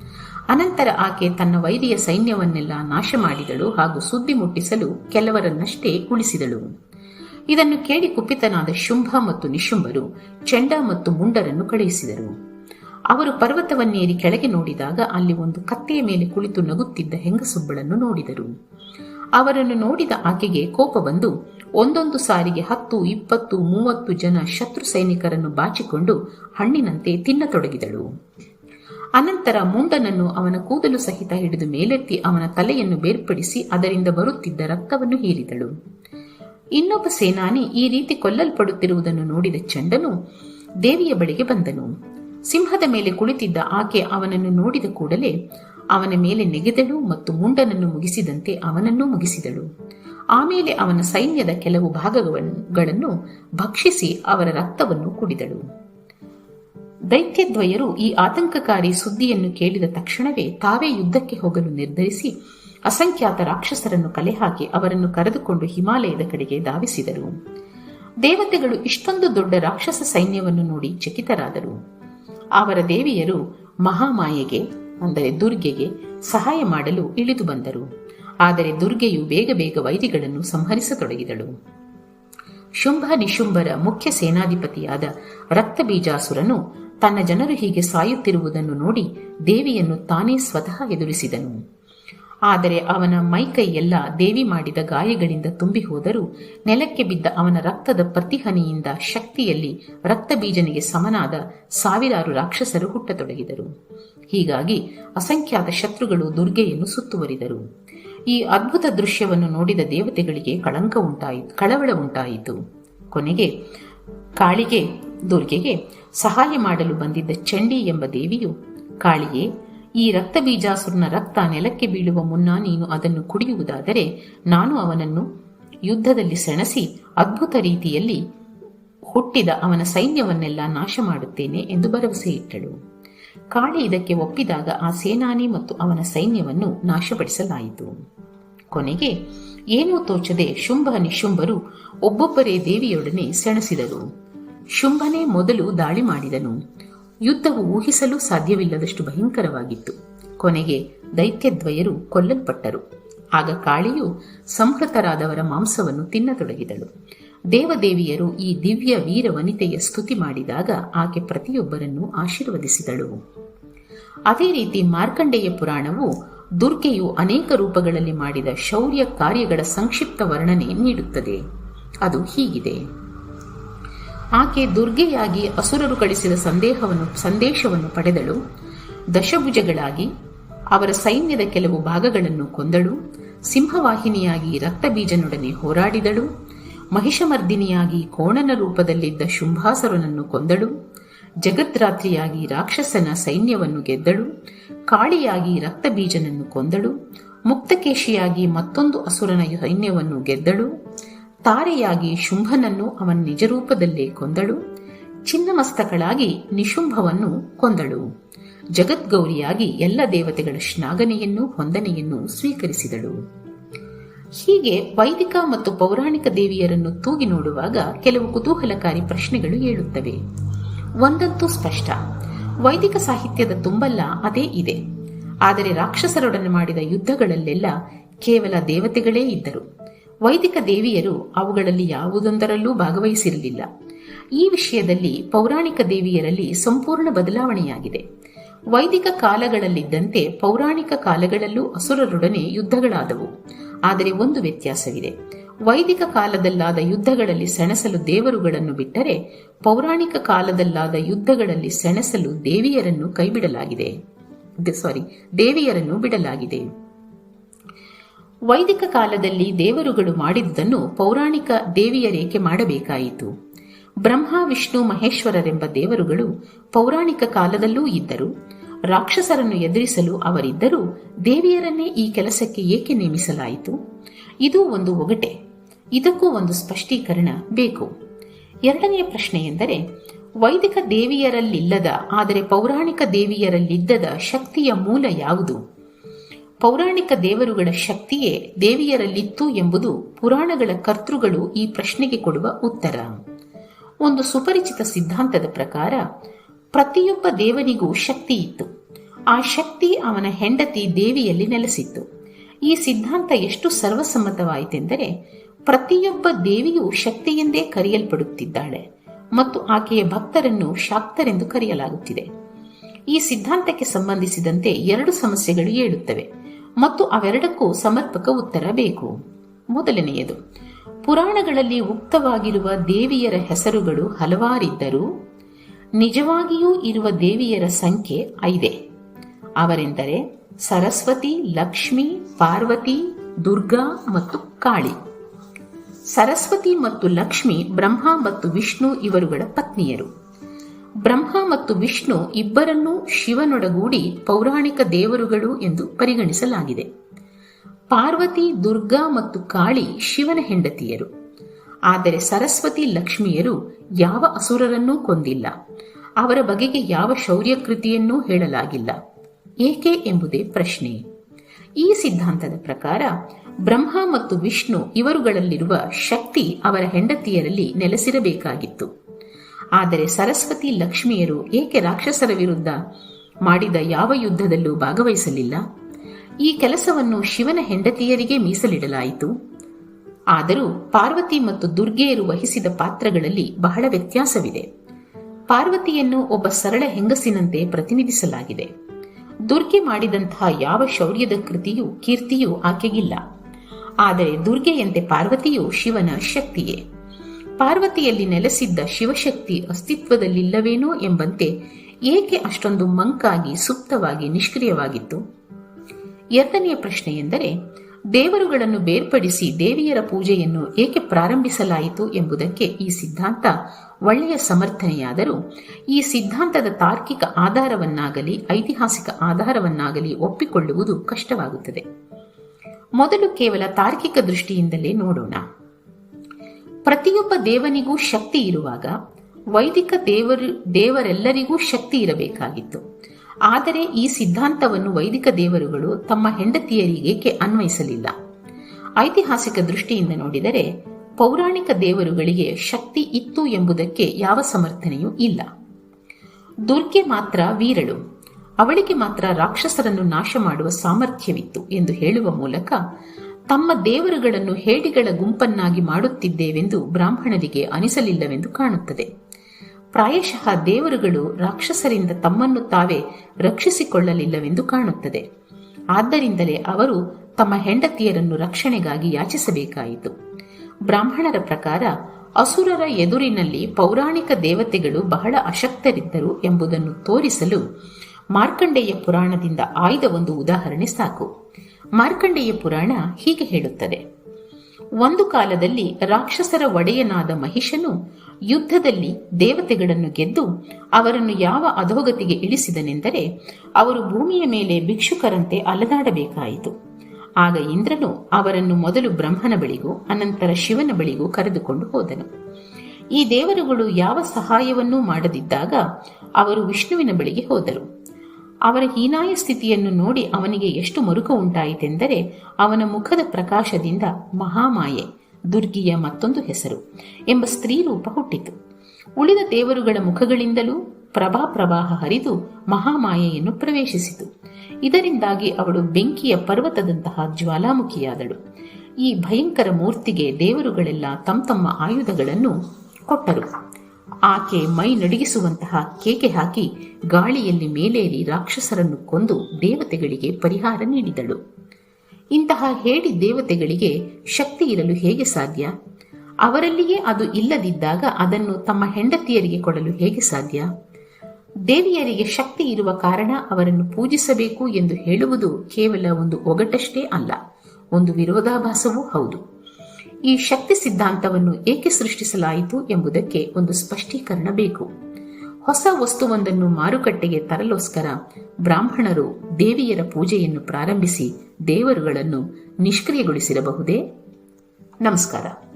ಅನಂತರ ಆಕೆ ತನ್ನ ವೈರಿಯ ಸೈನ್ಯವನ್ನೆಲ್ಲ ನಾಶ ಮಾಡಿದಳು ಹಾಗೂ ಸುದ್ದಿ ಮುಟ್ಟಿಸಲು ಕೆಲವರನ್ನಷ್ಟೇ ಉಳಿಸಿದಳು. ಇದನ್ನು ಕೇಳಿ ಕುಪಿತನಾದ ಶುಂಭ ಮತ್ತು ನಿಶುಂಭರು ಚೆಂಡ ಮತ್ತು ಮುಂಡರನ್ನು ಕಳುಹಿಸಿದರು. ಅವರು ಪರ್ವತವನ್ನೇರಿ ಕೆಳಗೆ ನೋಡಿದಾಗ ಅಲ್ಲಿ ಒಂದು ಕತ್ತೆಯ ಮೇಲೆ ಕುಳಿತು ನಗುತ್ತಿದ್ದ ಹೆಂಗಸೊಬ್ಬಳನ್ನು ನೋಡಿದರು. ಅವರನ್ನು ನೋಡಿದ ಆಕೆಗೆ ಕೋಪ ಬಂದು ಒಂದೊಂದು ಸಾರಿಗೆ ಹತ್ತು, ಇಪ್ಪತ್ತು, ಮೂವತ್ತು ಜನ ಶತ್ರು ಸೈನಿಕರನ್ನು ಬಾಚಿಕೊಂಡು ಹಣ್ಣಿನಂತೆ ತಿನ್ನತೊಡಗಿದಳು. ಅನಂತರ ಮುಂಡನನ್ನು ಅವನ ಕೂದಲು ಸಹಿತ ಹಿಡಿದು ಮೇಲೆತ್ತಿ ಅವನ ತಲೆಯನ್ನು ಬೇರ್ಪಡಿಸಿ ಅದರಿಂದ ಬರುತ್ತಿದ್ದ ರಕ್ತವನ್ನು ಹೀರಿದಳು. ಇನ್ನೊಬ್ಬ ಸೇನಾನಿ ಈ ರೀತಿ ಕೊಲ್ಲಲ್ಪಡುತ್ತಿರುವುದನ್ನು ನೋಡಿದ ಚಂಡನು ದೇವಿಯ ಬಳಿಗೆ ಬಂದನು. ಸಿಂಹದ ಮೇಲೆ ಕುಳಿತಿದ್ದ ಆಕೆ ಅವನನ್ನು ನೋಡಿದ ಕೂಡಲೇ ಅವನ ಮೇಲೆ ನೆಗೆದಳು ಮತ್ತು ಮುಂಡನನ್ನು ಮುಗಿಸಿದಂತೆ ಅವನನ್ನೂ ಮುಗಿಸಿದಳು. ಆಮೇಲೆ ಅವನ ಸೈನ್ಯದ ಕೆಲವು ಭಾಗಗಳನ್ನು ಭಕ್ಷಿಸಿ ಅವರ ರಕ್ತವನ್ನು ಕುಡಿದಳು. ದೈತ್ಯದ್ವಯರು ಈ ಆತಂಕಕಾರಿ ಸುದ್ದಿಯನ್ನು ಕೇಳಿದ ತಕ್ಷಣವೇ ತಾವೇ ಯುದ್ಧಕ್ಕೆ ಹೋಗಲು ನಿರ್ಧರಿಸಿ ಅಸಂಖ್ಯಾತ ರಾಕ್ಷಸರನ್ನು ಕಲೆಹಾಕಿ ಅವರನ್ನು ಕರೆದುಕೊಂಡು ಹಿಮಾಲಯದ ಕಡೆಗೆ ಧಾವಿಸಿದರು. ದೇವತೆಗಳು ಇಷ್ಟೊಂದು ದೊಡ್ಡ ರಾಕ್ಷಸ ಸೈನ್ಯವನ್ನು ನೋಡಿ ಚಕಿತರಾದರು. ಅವರ ದೇವಿಯರು ಮಹಾಮಾಯೆಗೆ, ಅಂದರೆ ದುರ್ಗೆಗೆ ಸಹಾಯ ಮಾಡಲು ಇಳಿದು ಬಂದರು. ಆದರೆ ದುರ್ಗೆಯು ಬೇಗ ಬೇಗ ವೈರಿಗಳನ್ನು ಸಂಹರಿಸತೊಡಗಿದಳು. ಶುಂಭ ನಿಶುಂಭರ ಮುಖ್ಯ ಸೇನಾಧಿಪತಿಯಾದ ರಕ್ತಬೀಜಾಸುರನು ತನ್ನ ಜನರು ಹೀಗೆ ಸಾಯುತ್ತಿರುವುದನ್ನು ನೋಡಿ ದೇವಿಯನ್ನು ತಾನೇ ಸ್ವತಃ ಎದುರಿಸಿದನು. ಆದರೆ ಅವನ ಮೈಕೈಯೆಲ್ಲ ದೇವಿ ಮಾಡಿದ ಗಾಯಗಳಿಂದ ತುಂಬಿ ಹೋದರೂ ನೆಲಕ್ಕೆ ಬಿದ್ದ ಅವನ ರಕ್ತದ ಪ್ರತಿಹನಿಯಿಂದ ಶಕ್ತಿಯಲ್ಲಿ ರಕ್ತ ಬೀಜನಿಗೆ ಸಮನಾದ ಸಾವಿರಾರು ರಾಕ್ಷಸರು ಹುಟ್ಟತೊಡಗಿದರು. ಹೀಗಾಗಿ ಅಸಂಖ್ಯಾತ ಶತ್ರುಗಳು ದುರ್ಗೆಯನ್ನು ಸುತ್ತುವರಿದರು. ಈ ಅದ್ಭುತ ದೃಶ್ಯವನ್ನು ನೋಡಿದ ದೇವತೆಗಳಿಗೆ ಕಳಂಕ ಉಂಟಾಯಿತು, ಕಳವಳ ಉಂಟಾಯಿತು. ಕೊನೆಗೆ ಕಾಳಿಗೆ, ದುರ್ಗೆಗೆ ಸಹಾಯ ಮಾಡಲು ಬಂದಿದ್ದ ಚಂಡಿ ಎಂಬ ದೇವಿಯು, ಕಾಳಿಯೇ, ಈ ರಕ್ತ ಬೀಜಾಸುರನ ರಕ್ತ ನೆಲಕ್ಕೆ ಬೀಳುವ ಮುನ್ನ ನೀನು ಅದನ್ನು ಕುಡಿಯುವುದಾದರೆ ನಾನು ಅವನನ್ನು ಯುದ್ಧದಲ್ಲಿ ಸೆಣಸಿ ಅದ್ಭುತ ರೀತಿಯಲ್ಲಿ ಹುಟ್ಟಿದ ಅವನ ಸೈನ್ಯವನ್ನೆಲ್ಲ ನಾಶ ಮಾಡುತ್ತೇನೆ ಎಂದು ಭರವಸೆ ಇಟ್ಟಳು. ಕಾಳಿ ಇದಕ್ಕೆ ಒಪ್ಪಿದಾಗ ಆ ಸೇನಾನಿ ಮತ್ತು ಅವನ ಸೈನ್ಯವನ್ನು ನಾಶಪಡಿಸಲಾಯಿತು. ಕೊನೆಗೆ ಏನೂ ತೋಚದೆ ಶುಂಭ ನಿಶುಂಭರು ಒಬ್ಬೊಬ್ಬರೇ ದೇವಿಯೊಡನೆ ಸೆಣಸಿದರು. ಶುಂಭನೇ ಮೊದಲು ದಾಳಿ ಮಾಡಿದನು. ಯುದ್ಧವು ಊಹಿಸಲು ಸಾಧ್ಯವಿಲ್ಲದಷ್ಟು ಭಯಂಕರವಾಗಿತ್ತು. ಕೊನೆಗೆ ದೈತ್ಯದ್ವಯರು ಕೊಲ್ಲಲ್ಪಟ್ಟರು. ಆಗ ಕಾಳಿಯು ಸಂಹೃತರಾದವರ ಮಾಂಸವನ್ನು ತಿನ್ನತೊಡಗಿದಳು. ದೇವದೇವಿಯರು ಈ ದಿವ್ಯ ವೀರ ವನಿತೆಯ ಸ್ತುತಿ ಮಾಡಿದಾಗ ಆಕೆ ಪ್ರತಿಯೊಬ್ಬರನ್ನು ಆಶೀರ್ವದಿಸಿದಳು. ಅದೇ ರೀತಿ ಮಾರ್ಕಂಡೇಯ ಪುರಾಣವು ದುರ್ಗೆಯು ಅನೇಕ ರೂಪಗಳಲ್ಲಿ ಮಾಡಿದ ಶೌರ್ಯ ಕಾರ್ಯಗಳ ಸಂಕ್ಷಿಪ್ತ ವರ್ಣನೆ ನೀಡುತ್ತದೆ. ಅದು ಹೀಗಿದೆ. ಆಕೆ ದುರ್ಗೆಯಾಗಿ ಅಸುರರು ಕಳಿಸಿದ ಸಂದೇಹವನ್ನು, ಸಂದೇಶವನ್ನು ಪಡೆದಳು. ದಶಭುಜಗಳಾಗಿ ಅವರ ಸೈನ್ಯದ ಕೆಲವು ಭಾಗಗಳನ್ನು ಕೊಂದಳು. ಸಿಂಹವಾಹಿನಿಯಾಗಿ ರಕ್ತಬೀಜನೊಡನೆ ಹೋರಾಡಿದಳು. ಮಹಿಷಮರ್ದಿನಿಯಾಗಿ ಕೋಣನ ರೂಪದಲ್ಲಿದ್ದ ಶುಂಭಾಸರನನ್ನು ಕೊಂದಳು. ಜಗದ್ರಾತ್ರಿಯಾಗಿ ರಾಕ್ಷಸನ ಸೈನ್ಯವನ್ನು ಗೆದ್ದಳು, ಕಾಳಿಯಾಗಿ ರಕ್ತಬೀಜನನ್ನು ಕೊಂದಳು, ಮುಕ್ತಕೇಶಿಯಾಗಿ ಮತ್ತೊಂದು ಅಸುರನ ಸೈನ್ಯವನ್ನು ಗೆದ್ದಳು, ತಾರೆಯಾಗಿ ಶುಂಭನನ್ನು ಅವನ ನಿಜರೂಪದಲ್ಲೇ ಕೊಂದಳು, ಚಿನ್ನಮಸ್ತಕಳಾಗಿ ನಿಶುಂಭವನ್ನು ಕೊಂದಳು. ಜಗದ್ಗೌರಿಯಾಗಿ ಎಲ್ಲ ದೇವತೆಗಳ ಶ್ಲಾಘನೆಯನ್ನು ಹೊಂದನೆಯನ್ನು ಸ್ವೀಕರಿಸಿದಳು. ಹೀಗೆ ವೈದಿಕ ಮತ್ತು ಪೌರಾಣಿಕ ದೇವಿಯರನ್ನು ತೂಗಿ ನೋಡುವಾಗ ಕೆಲವು ಕುತೂಹಲಕಾರಿ ಪ್ರಶ್ನೆಗಳು ಏಳುತ್ತವೆ. ಒಂದಂತೂ ಸ್ಪಷ್ಟ. ವೈದಿಕ ಸಾಹಿತ್ಯದ ತುಂಬಲ್ಲ ಅದೇ ಇದೆ. ಆದರೆ ರಾಕ್ಷಸರೊಡನೆ ಮಾಡಿದ ಯುದ್ಧಗಳಲ್ಲೆಲ್ಲ ಕೇವಲ ದೇವತೆಗಳೇ ಇದ್ದರು. ವೈದಿಕ ದೇವಿಯರು ಅವುಗಳಲ್ಲಿ ಯಾವುದೊಂದರಲ್ಲೂ ಭಾಗವಹಿಸಿರಲಿಲ್ಲ. ಈ ವಿಷಯದಲ್ಲಿ ಪೌರಾಣಿಕ ದೇವಿಯರಲ್ಲಿ ಸಂಪೂರ್ಣ ಬದಲಾವಣೆಯಾಗಿದೆ. ವೈದಿಕ ಕಾಲಗಳಲ್ಲಿದ್ದಂತೆ ಪೌರಾಣಿಕ ಕಾಲಗಳಲ್ಲೂ ಅಸುರರೊಡನೆ ಯುದ್ಧಗಳಾದವು. ಆದರೆ ಒಂದು ವ್ಯತ್ಯಾಸವಿದೆ. ವೈದಿಕ ಕಾಲದಲ್ಲಾದ ಯುದ್ಧಗಳಲ್ಲಿ ಸೆಣಸಲು ದೇವರುಗಳನ್ನು ಬಿಟ್ಟರೆ ಪೌರಾಣಿಕ ಕಾಲದಲ್ಲಾದ ಯುದ್ಧಗಳಲ್ಲಿ ಸೆಣಸಲು ದೇವಿಯರನ್ನು ಕೈಬಿಡಲಾಗಿದೆ. ಸಾರಿ ದೇವಿಯರನ್ನು ಬಿಡಲಾಗಿದೆ. ವೈದಿಕ ಕಾಲದಲ್ಲಿ ದೇವರುಗಳು ಮಾಡಿದುದನ್ನು ಪೌರಾಣಿಕ ದೇವಿಯರೇಕೆ ಮಾಡಬೇಕಾಯಿತು. ಬ್ರಹ್ಮ, ವಿಷ್ಣು, ಮಹೇಶ್ವರರೆಂಬ ದೇವರುಗಳು ಪೌರಾಣಿಕ ಕಾಲದಲ್ಲೂ ಇದ್ದರು. ರಾಕ್ಷಸರನ್ನು ಎದುರಿಸಲು ಅವರಿದ್ದರೂ ದೇವಿಯರನ್ನೇ ಈ ಕೆಲಸಕ್ಕೆ ಏಕೆ ನೇಮಿಸಲಾಯಿತು? ಇದು ಒಂದು ಒಗಟೆ. ಇದಕ್ಕೂ ಒಂದು ಸ್ಪಷ್ಟೀಕರಣ ಬೇಕು. ಎರಡನೆಯ ಪ್ರಶ್ನೆ ಎಂದರೆ, ವೈದಿಕ ದೇವಿಯರಲ್ಲಿಲ್ಲದ, ಆದರೆ ಪೌರಾಣಿಕ ದೇವಿಯರಲ್ಲಿದ್ದದ ಶಕ್ತಿಯ ಮೂಲ ಯಾವುದು? ಪೌರಾಣಿಕ ದೇವರುಗಳ ಶಕ್ತಿಯೇ ದೇವಿಯರಲ್ಲಿತ್ತು ಎಂಬುದು ಪುರಾಣಗಳ ಕರ್ತೃಗಳು ಈ ಪ್ರಶ್ನೆಗೆ ಕೊಡುವ ಉತ್ತರ. ಒಂದು ಸುಪರಿಚಿತ ಸಿದ್ಧಾಂತದ ಪ್ರಕಾರ, ಪ್ರತಿಯೊಬ್ಬ ದೇವನಿಗೂ ಶಕ್ತಿ ಇತ್ತು. ಆ ಶಕ್ತಿ ಅವನ ಹೆಂಡತಿ ದೇವಿಯಲ್ಲಿ ನೆಲೆಸಿತ್ತು. ಈ ಸಿದ್ಧಾಂತ ಎಷ್ಟು ಸರ್ವಸಮ್ಮತವಾಯಿತೆಂದರೆ ಪ್ರತಿಯೊಬ್ಬ ದೇವಿಯು ಶಕ್ತಿಯೆಂದೇ ಕರೆಯಲ್ಪಡುತ್ತಿದ್ದಾಳೆ ಮತ್ತು ಆಕೆಯ ಭಕ್ತರನ್ನು ಶಾಕ್ತರೆಂದು ಕರೆಯಲಾಗುತ್ತಿದೆ. ಈ ಸಿದ್ಧಾಂತಕ್ಕೆ ಸಂಬಂಧಿಸಿದಂತೆ ಎರಡು ಸಮಸ್ಯೆಗಳು ಏಳುತ್ತವೆ ಮತ್ತು ಅವೆರಡಕ್ಕೂ ಸಮರ್ಪಕ ಉತ್ತರ ಬೇಕು. ಮೊದಲನೆಯದು, ಪುರಾಣಗಳಲ್ಲಿ ಉಕ್ತವಾಗಿರುವ ದೇವಿಯರ ಹೆಸರುಗಳು ಹಲವಾರಿದ್ದರೂ ನಿಜವಾಗಿಯೂ ಇರುವ ದೇವಿಯರ ಸಂಖ್ಯೆ ಐದೇ. ಅವರೆಂದರೆ ಸರಸ್ವತಿ, ಲಕ್ಷ್ಮಿ, ಪಾರ್ವತಿ, ದುರ್ಗಾ ಮತ್ತು ಕಾಳಿ. ಸರಸ್ವತಿ ಮತ್ತು ಲಕ್ಷ್ಮಿ, ಬ್ರಹ್ಮ ಮತ್ತು ವಿಷ್ಣು ಇವರುಗಳ ಪತ್ನಿಯರು. ಬ್ರಹ್ಮ ಮತ್ತು ವಿಷ್ಣು ಇಬ್ಬರನ್ನೂ ಶಿವನೊಡಗೂಡಿ ಪೌರಾಣಿಕ ದೇವರುಗಳು ಎಂದು ಪರಿಗಣಿಸಲಾಗಿದೆ. ಪಾರ್ವತಿ, ದುರ್ಗಾ ಮತ್ತು ಕಾಳಿ ಶಿವನ ಹೆಂಡತಿಯರು. ಆದರೆ ಸರಸ್ವತಿ ಲಕ್ಷ್ಮಿಯರು ಯಾವ ಅಸುರರನ್ನೂ ಕೊಂದಿಲ್ಲ. ಅವರ ಬಗೆಗೆ ಯಾವ ಶೌರ್ಯ ಕೃತಿಯನ್ನೂ ಹೇಳಲಾಗಿಲ್ಲ. ಏಕೆ ಎಂಬುದೇ ಪ್ರಶ್ನೆ. ಈ ಸಿದ್ಧಾಂತದ ಪ್ರಕಾರ ಬ್ರಹ್ಮ ಮತ್ತು ವಿಷ್ಣು ಇವರುಗಳಲ್ಲಿರುವ ಶಕ್ತಿ ಅವರ ಹೆಂಡತಿಯರಲ್ಲಿ ನೆಲೆಸಿರಬೇಕಾಗಿತ್ತು. ಆದರೆ ಸರಸ್ವತಿ ಲಕ್ಷ್ಮಿಯರು ಏಕೆ ರಾಕ್ಷಸರ ವಿರುದ್ಧ ಮಾಡಿದ ಯಾವ ಯುದ್ಧದಲ್ಲೂ ಭಾಗವಹಿಸಲಿಲ್ಲ? ಈ ಕೆಲಸವನ್ನು ಶಿವನ ಹೆಂಡತಿಯರಿಗೆ ಮೀಸಲಿಡಲಾಯಿತು. ಆದರೂ ಪಾರ್ವತಿ ಮತ್ತು ದುರ್ಗೆಯರು ವಹಿಸಿದ ಪಾತ್ರಗಳಲ್ಲಿ ಬಹಳ ವ್ಯತ್ಯಾಸವಿದೆ. ಪಾರ್ವತಿಯನ್ನು ಒಬ್ಬ ಸರಳ ಹೆಂಗಸಿನಂತೆ ಪ್ರತಿನಿಧಿಸಲಾಗಿದೆ. ದುರ್ಗೆ ಮಾಡಿದಂತಹ ಯಾವ ಶೌರ್ಯದ ಕೃತಿಯೂ, ಕೀರ್ತಿಯೂ ಆಕೆಗಿಲ್ಲ. ಆದರೆ ದುರ್ಗೆಯಂತೆ ಪಾರ್ವತಿಯು ಶಿವನ ಶಕ್ತಿಯೇ. ಪಾರ್ವತಿಯಲ್ಲಿ ನೆಲೆಸಿದ್ದ ಶಿವಶಕ್ತಿ ಅಸ್ತಿತ್ವದಲ್ಲಿಲ್ಲವೇನೋ ಎಂಬಂತೆ ಏಕೆ ಅಷ್ಟೊಂದು ಮಂಕಾಗಿ ಸುಪ್ತವಾಗಿ ನಿಷ್ಕ್ರಿಯವಾಗಿತ್ತು? ಎರಡನೆಯ ಪ್ರಶ್ನೆ ಎಂದರೆ, ದೇವರುಗಳನ್ನು ಬೇರ್ಪಡಿಸಿ ದೇವಿಯರ ಪೂಜೆಯನ್ನು ಏಕೆ ಪ್ರಾರಂಭಿಸಲಾಯಿತು ಎಂಬುದಕ್ಕೆ ಈ ಸಿದ್ಧಾಂತ ಒಳ್ಳೆಯ ಸಮರ್ಥನೆಯಾದರೂ, ಈ ಸಿದ್ಧಾಂತದ ತಾರ್ಕಿಕ ಆಧಾರವನ್ನಾಗಲಿ ಐತಿಹಾಸಿಕ ಆಧಾರವನ್ನಾಗಲಿ ಒಪ್ಪಿಕೊಳ್ಳುವುದು ಕಷ್ಟವಾಗುತ್ತದೆ. ಮೊದಲು ಕೇವಲ ತಾರ್ಕಿಕ ದೃಷ್ಟಿಯಿಂದಲೇ ನೋಡೋಣ. ಪ್ರತಿಯೊಬ್ಬ ದೇವನಿಗೂ ಶಕ್ತಿ ಇರುವಾಗ ವೈದಿಕ ದೇವರು, ದೇವರೆಲ್ಲರಿಗೂ ಶಕ್ತಿ ಇರಬೇಕಾಗಿತ್ತು. ಆದರೆ ಈ ಸಿದ್ಧಾಂತವನ್ನು ವೈದಿಕ ದೇವರುಗಳು ತಮ್ಮ ಹೆಂಡತಿಯರಿಗೇಕೆ ಅನ್ವಯಿಸಲಿಲ್ಲ. ಐತಿಹಾಸಿಕ ದೃಷ್ಟಿಯಿಂದ ನೋಡಿದರೆ ಪೌರಾಣಿಕ ದೇವರುಗಳಿಗೆ ಶಕ್ತಿ ಇತ್ತು ಎಂಬುದಕ್ಕೆ ಯಾವ ಸಮರ್ಥನೆಯೂ ಇಲ್ಲ. ದುರ್ಗೆ ಮಾತ್ರ ವೀರಳು. ಅವಳಿಗೆ ಮಾತ್ರ ರಾಕ್ಷಸರನ್ನು ನಾಶ ಮಾಡುವ ಸಾಮರ್ಥ್ಯವಿತ್ತು ಎಂದು ಹೇಳುವ ಮೂಲಕ ತಮ್ಮ ದೇವರುಗಳನ್ನು ಹೇಡಿಗಳ ಗುಂಪನ್ನಾಗಿ ಮಾಡುತ್ತಿದ್ದೇವೆಂದು ಬ್ರಾಹ್ಮಣರಿಗೆ ಅನಿಸಲಿಲ್ಲವೆಂದು ಕಾಣುತ್ತದೆ. ಪ್ರಾಯಶಃ ದೇವರುಗಳು ರಾಕ್ಷಸರಿಂದ ತಮ್ಮನ್ನು ತಾವೇ ರಕ್ಷಿಸಿಕೊಳ್ಳಲಿಲ್ಲವೆಂದು ಕಾಣುತ್ತದೆ. ಆದ್ದರಿಂದಲೇ ಅವರು ತಮ್ಮ ಹೆಂಡತಿಯರನ್ನು ರಕ್ಷಣೆಗಾಗಿ ಯಾಚಿಸಬೇಕಾಯಿತು. ಬ್ರಾಹ್ಮಣರ ಪ್ರಕಾರ ಅಸುರರ ಎದುರಿನಲ್ಲಿ ಪೌರಾಣಿಕ ದೇವತೆಗಳು ಬಹಳ ಅಶಕ್ತರಿದ್ದರು ಎಂಬುದನ್ನು ತೋರಿಸಲು ಮಾರ್ಕಂಡೇಯ ಪುರಾಣದಿಂದ ಆಯ್ದ ಒಂದು ಉದಾಹರಣೆ ಸಾಕು. ಮಾರ್ಕಂಡೇಯ ಪುರಾಣ ಹೀಗೆ ಹೇಳುತ್ತದೆ. ಒಂದು ಕಾಲದಲ್ಲಿ ರಾಕ್ಷಸರ ಒಡೆಯನಾದ ಮಹಿಷನು ಯುದ್ಧದಲ್ಲಿ ದೇವತೆಗಳನ್ನು ಗೆದ್ದು ಅವರನ್ನು ಯಾವ ಅಧೋಗತಿಗೆ ಇಳಿಸಿದನೆಂದರೆ ಅವರು ಭೂಮಿಯ ಮೇಲೆ ಭಿಕ್ಷುಕರಂತೆ ಅಲದಾಡಬೇಕಾಯಿತು. ಆಗ ಇಂದ್ರನು ಅವರನ್ನು ಮೊದಲು ಬ್ರಹ್ಮನ ಬಳಿಗೂ ಅನಂತರ ಶಿವನ ಬಳಿಗೂ ಕರೆದುಕೊಂಡು ಹೋದನು. ಈ ದೇವರುಗಳು ಯಾವ ಸಹಾಯವನ್ನೂ ಮಾಡದಿದ್ದಾಗ ಅವರು ವಿಷ್ಣುವಿನ ಬಳಿಗೆ ಹೋದರು. ಅವರ ಹೀನಾಯ ಸ್ಥಿತಿಯನ್ನು ನೋಡಿ ಅವನಿಗೆ ಎಷ್ಟು ಮರುಕ ಉಂಟಾಯಿತೆಂದರೆ ಅವನ ಮುಖದ ಪ್ರಕಾಶದಿಂದ ಮಹಾಮಾಯೆ, ದುರ್ಗಿಯ ಮತ್ತೊಂದು ಹೆಸರು ಎಂಬ ಸ್ತ್ರೀ ರೂಪ ಹುಟ್ಟಿತು. ಉಳಿದ ದೇವರುಗಳ ಮುಖಗಳಿಂದಲೂ ಪ್ರಭಾ ಪ್ರವಾಹ ಹರಿದು ಮಹಾಮಾಯೆಯನ್ನು ಪ್ರವೇಶಿಸಿತು. ಇದರಿಂದಾಗಿ ಅವಳು ಬೆಂಕಿಯ ಪರ್ವತದಂತಹ ಜ್ವಾಲಾಮುಖಿಯಾದಳು. ಈ ಭಯಂಕರ ಮೂರ್ತಿಗೆ ದೇವರುಗಳೆಲ್ಲ ತಮ್ಮ ತಮ್ಮ ಆಯುಧಗಳನ್ನು ಕೊಟ್ಟರು. ಆಕೆ ಮೈ ನಡುಗಿಸುವಂತಹ ಕೇಕೆ ಹಾಕಿ ಗಾಳಿಯಲ್ಲಿ ಮೇಲೇರಿ ರಾಕ್ಷಸರನ್ನು ಕೊಂದು ದೇವತೆಗಳಿಗೆ ಪರಿಹಾರ ನೀಡಿದಳು. ಇಂತಹ ಹೇಡಿ ದೇವತೆಗಳಿಗೆ ಶಕ್ತಿ ಇರಲು ಹೇಗೆ ಸಾಧ್ಯ? ಅವರಲ್ಲಿಯೇ ಅದು ಇಲ್ಲದಿದ್ದಾಗ ಅದನ್ನು ತಮ್ಮ ಹೆಂಡತಿಯರಿಗೆ ಕೊಡಲು ಹೇಗೆ ಸಾಧ್ಯ? ದೇವಿಯರಿಗೆ ಶಕ್ತಿ ಇರುವ ಕಾರಣ ಅವರನ್ನು ಪೂಜಿಸಬೇಕು ಎಂದು ಹೇಳುವುದು ಕೇವಲ ಒಂದು ಒಗಟಷ್ಟೇ ಅಲ್ಲ, ಒಂದು ವಿರೋಧಾಭಾಸವೂ ಹೌದು. ಈ ಶಕ್ತಿ ಸಿದ್ಧಾಂತವನ್ನು ಏಕೆ ಸೃಷ್ಟಿಸಲಾಯಿತು ಎಂಬುದಕ್ಕೆ ಒಂದು ಸ್ಪಷ್ಟೀಕರಣ ಬೇಕು. ಹೊಸ ವಸ್ತುವೊಂದನ್ನು ಮಾರುಕಟ್ಟೆಗೆ ತರಲೋಸ್ಕರ ಬ್ರಾಹ್ಮಣರು ದೇವಿಯರ ಪೂಜೆಯನ್ನು ಪ್ರಾರಂಭಿಸಿ ದೇವರುಗಳನ್ನು ನಿಷ್ಕ್ರಿಯಗೊಳಿಸಿರಬಹುದೇ? ನಮಸ್ಕಾರ.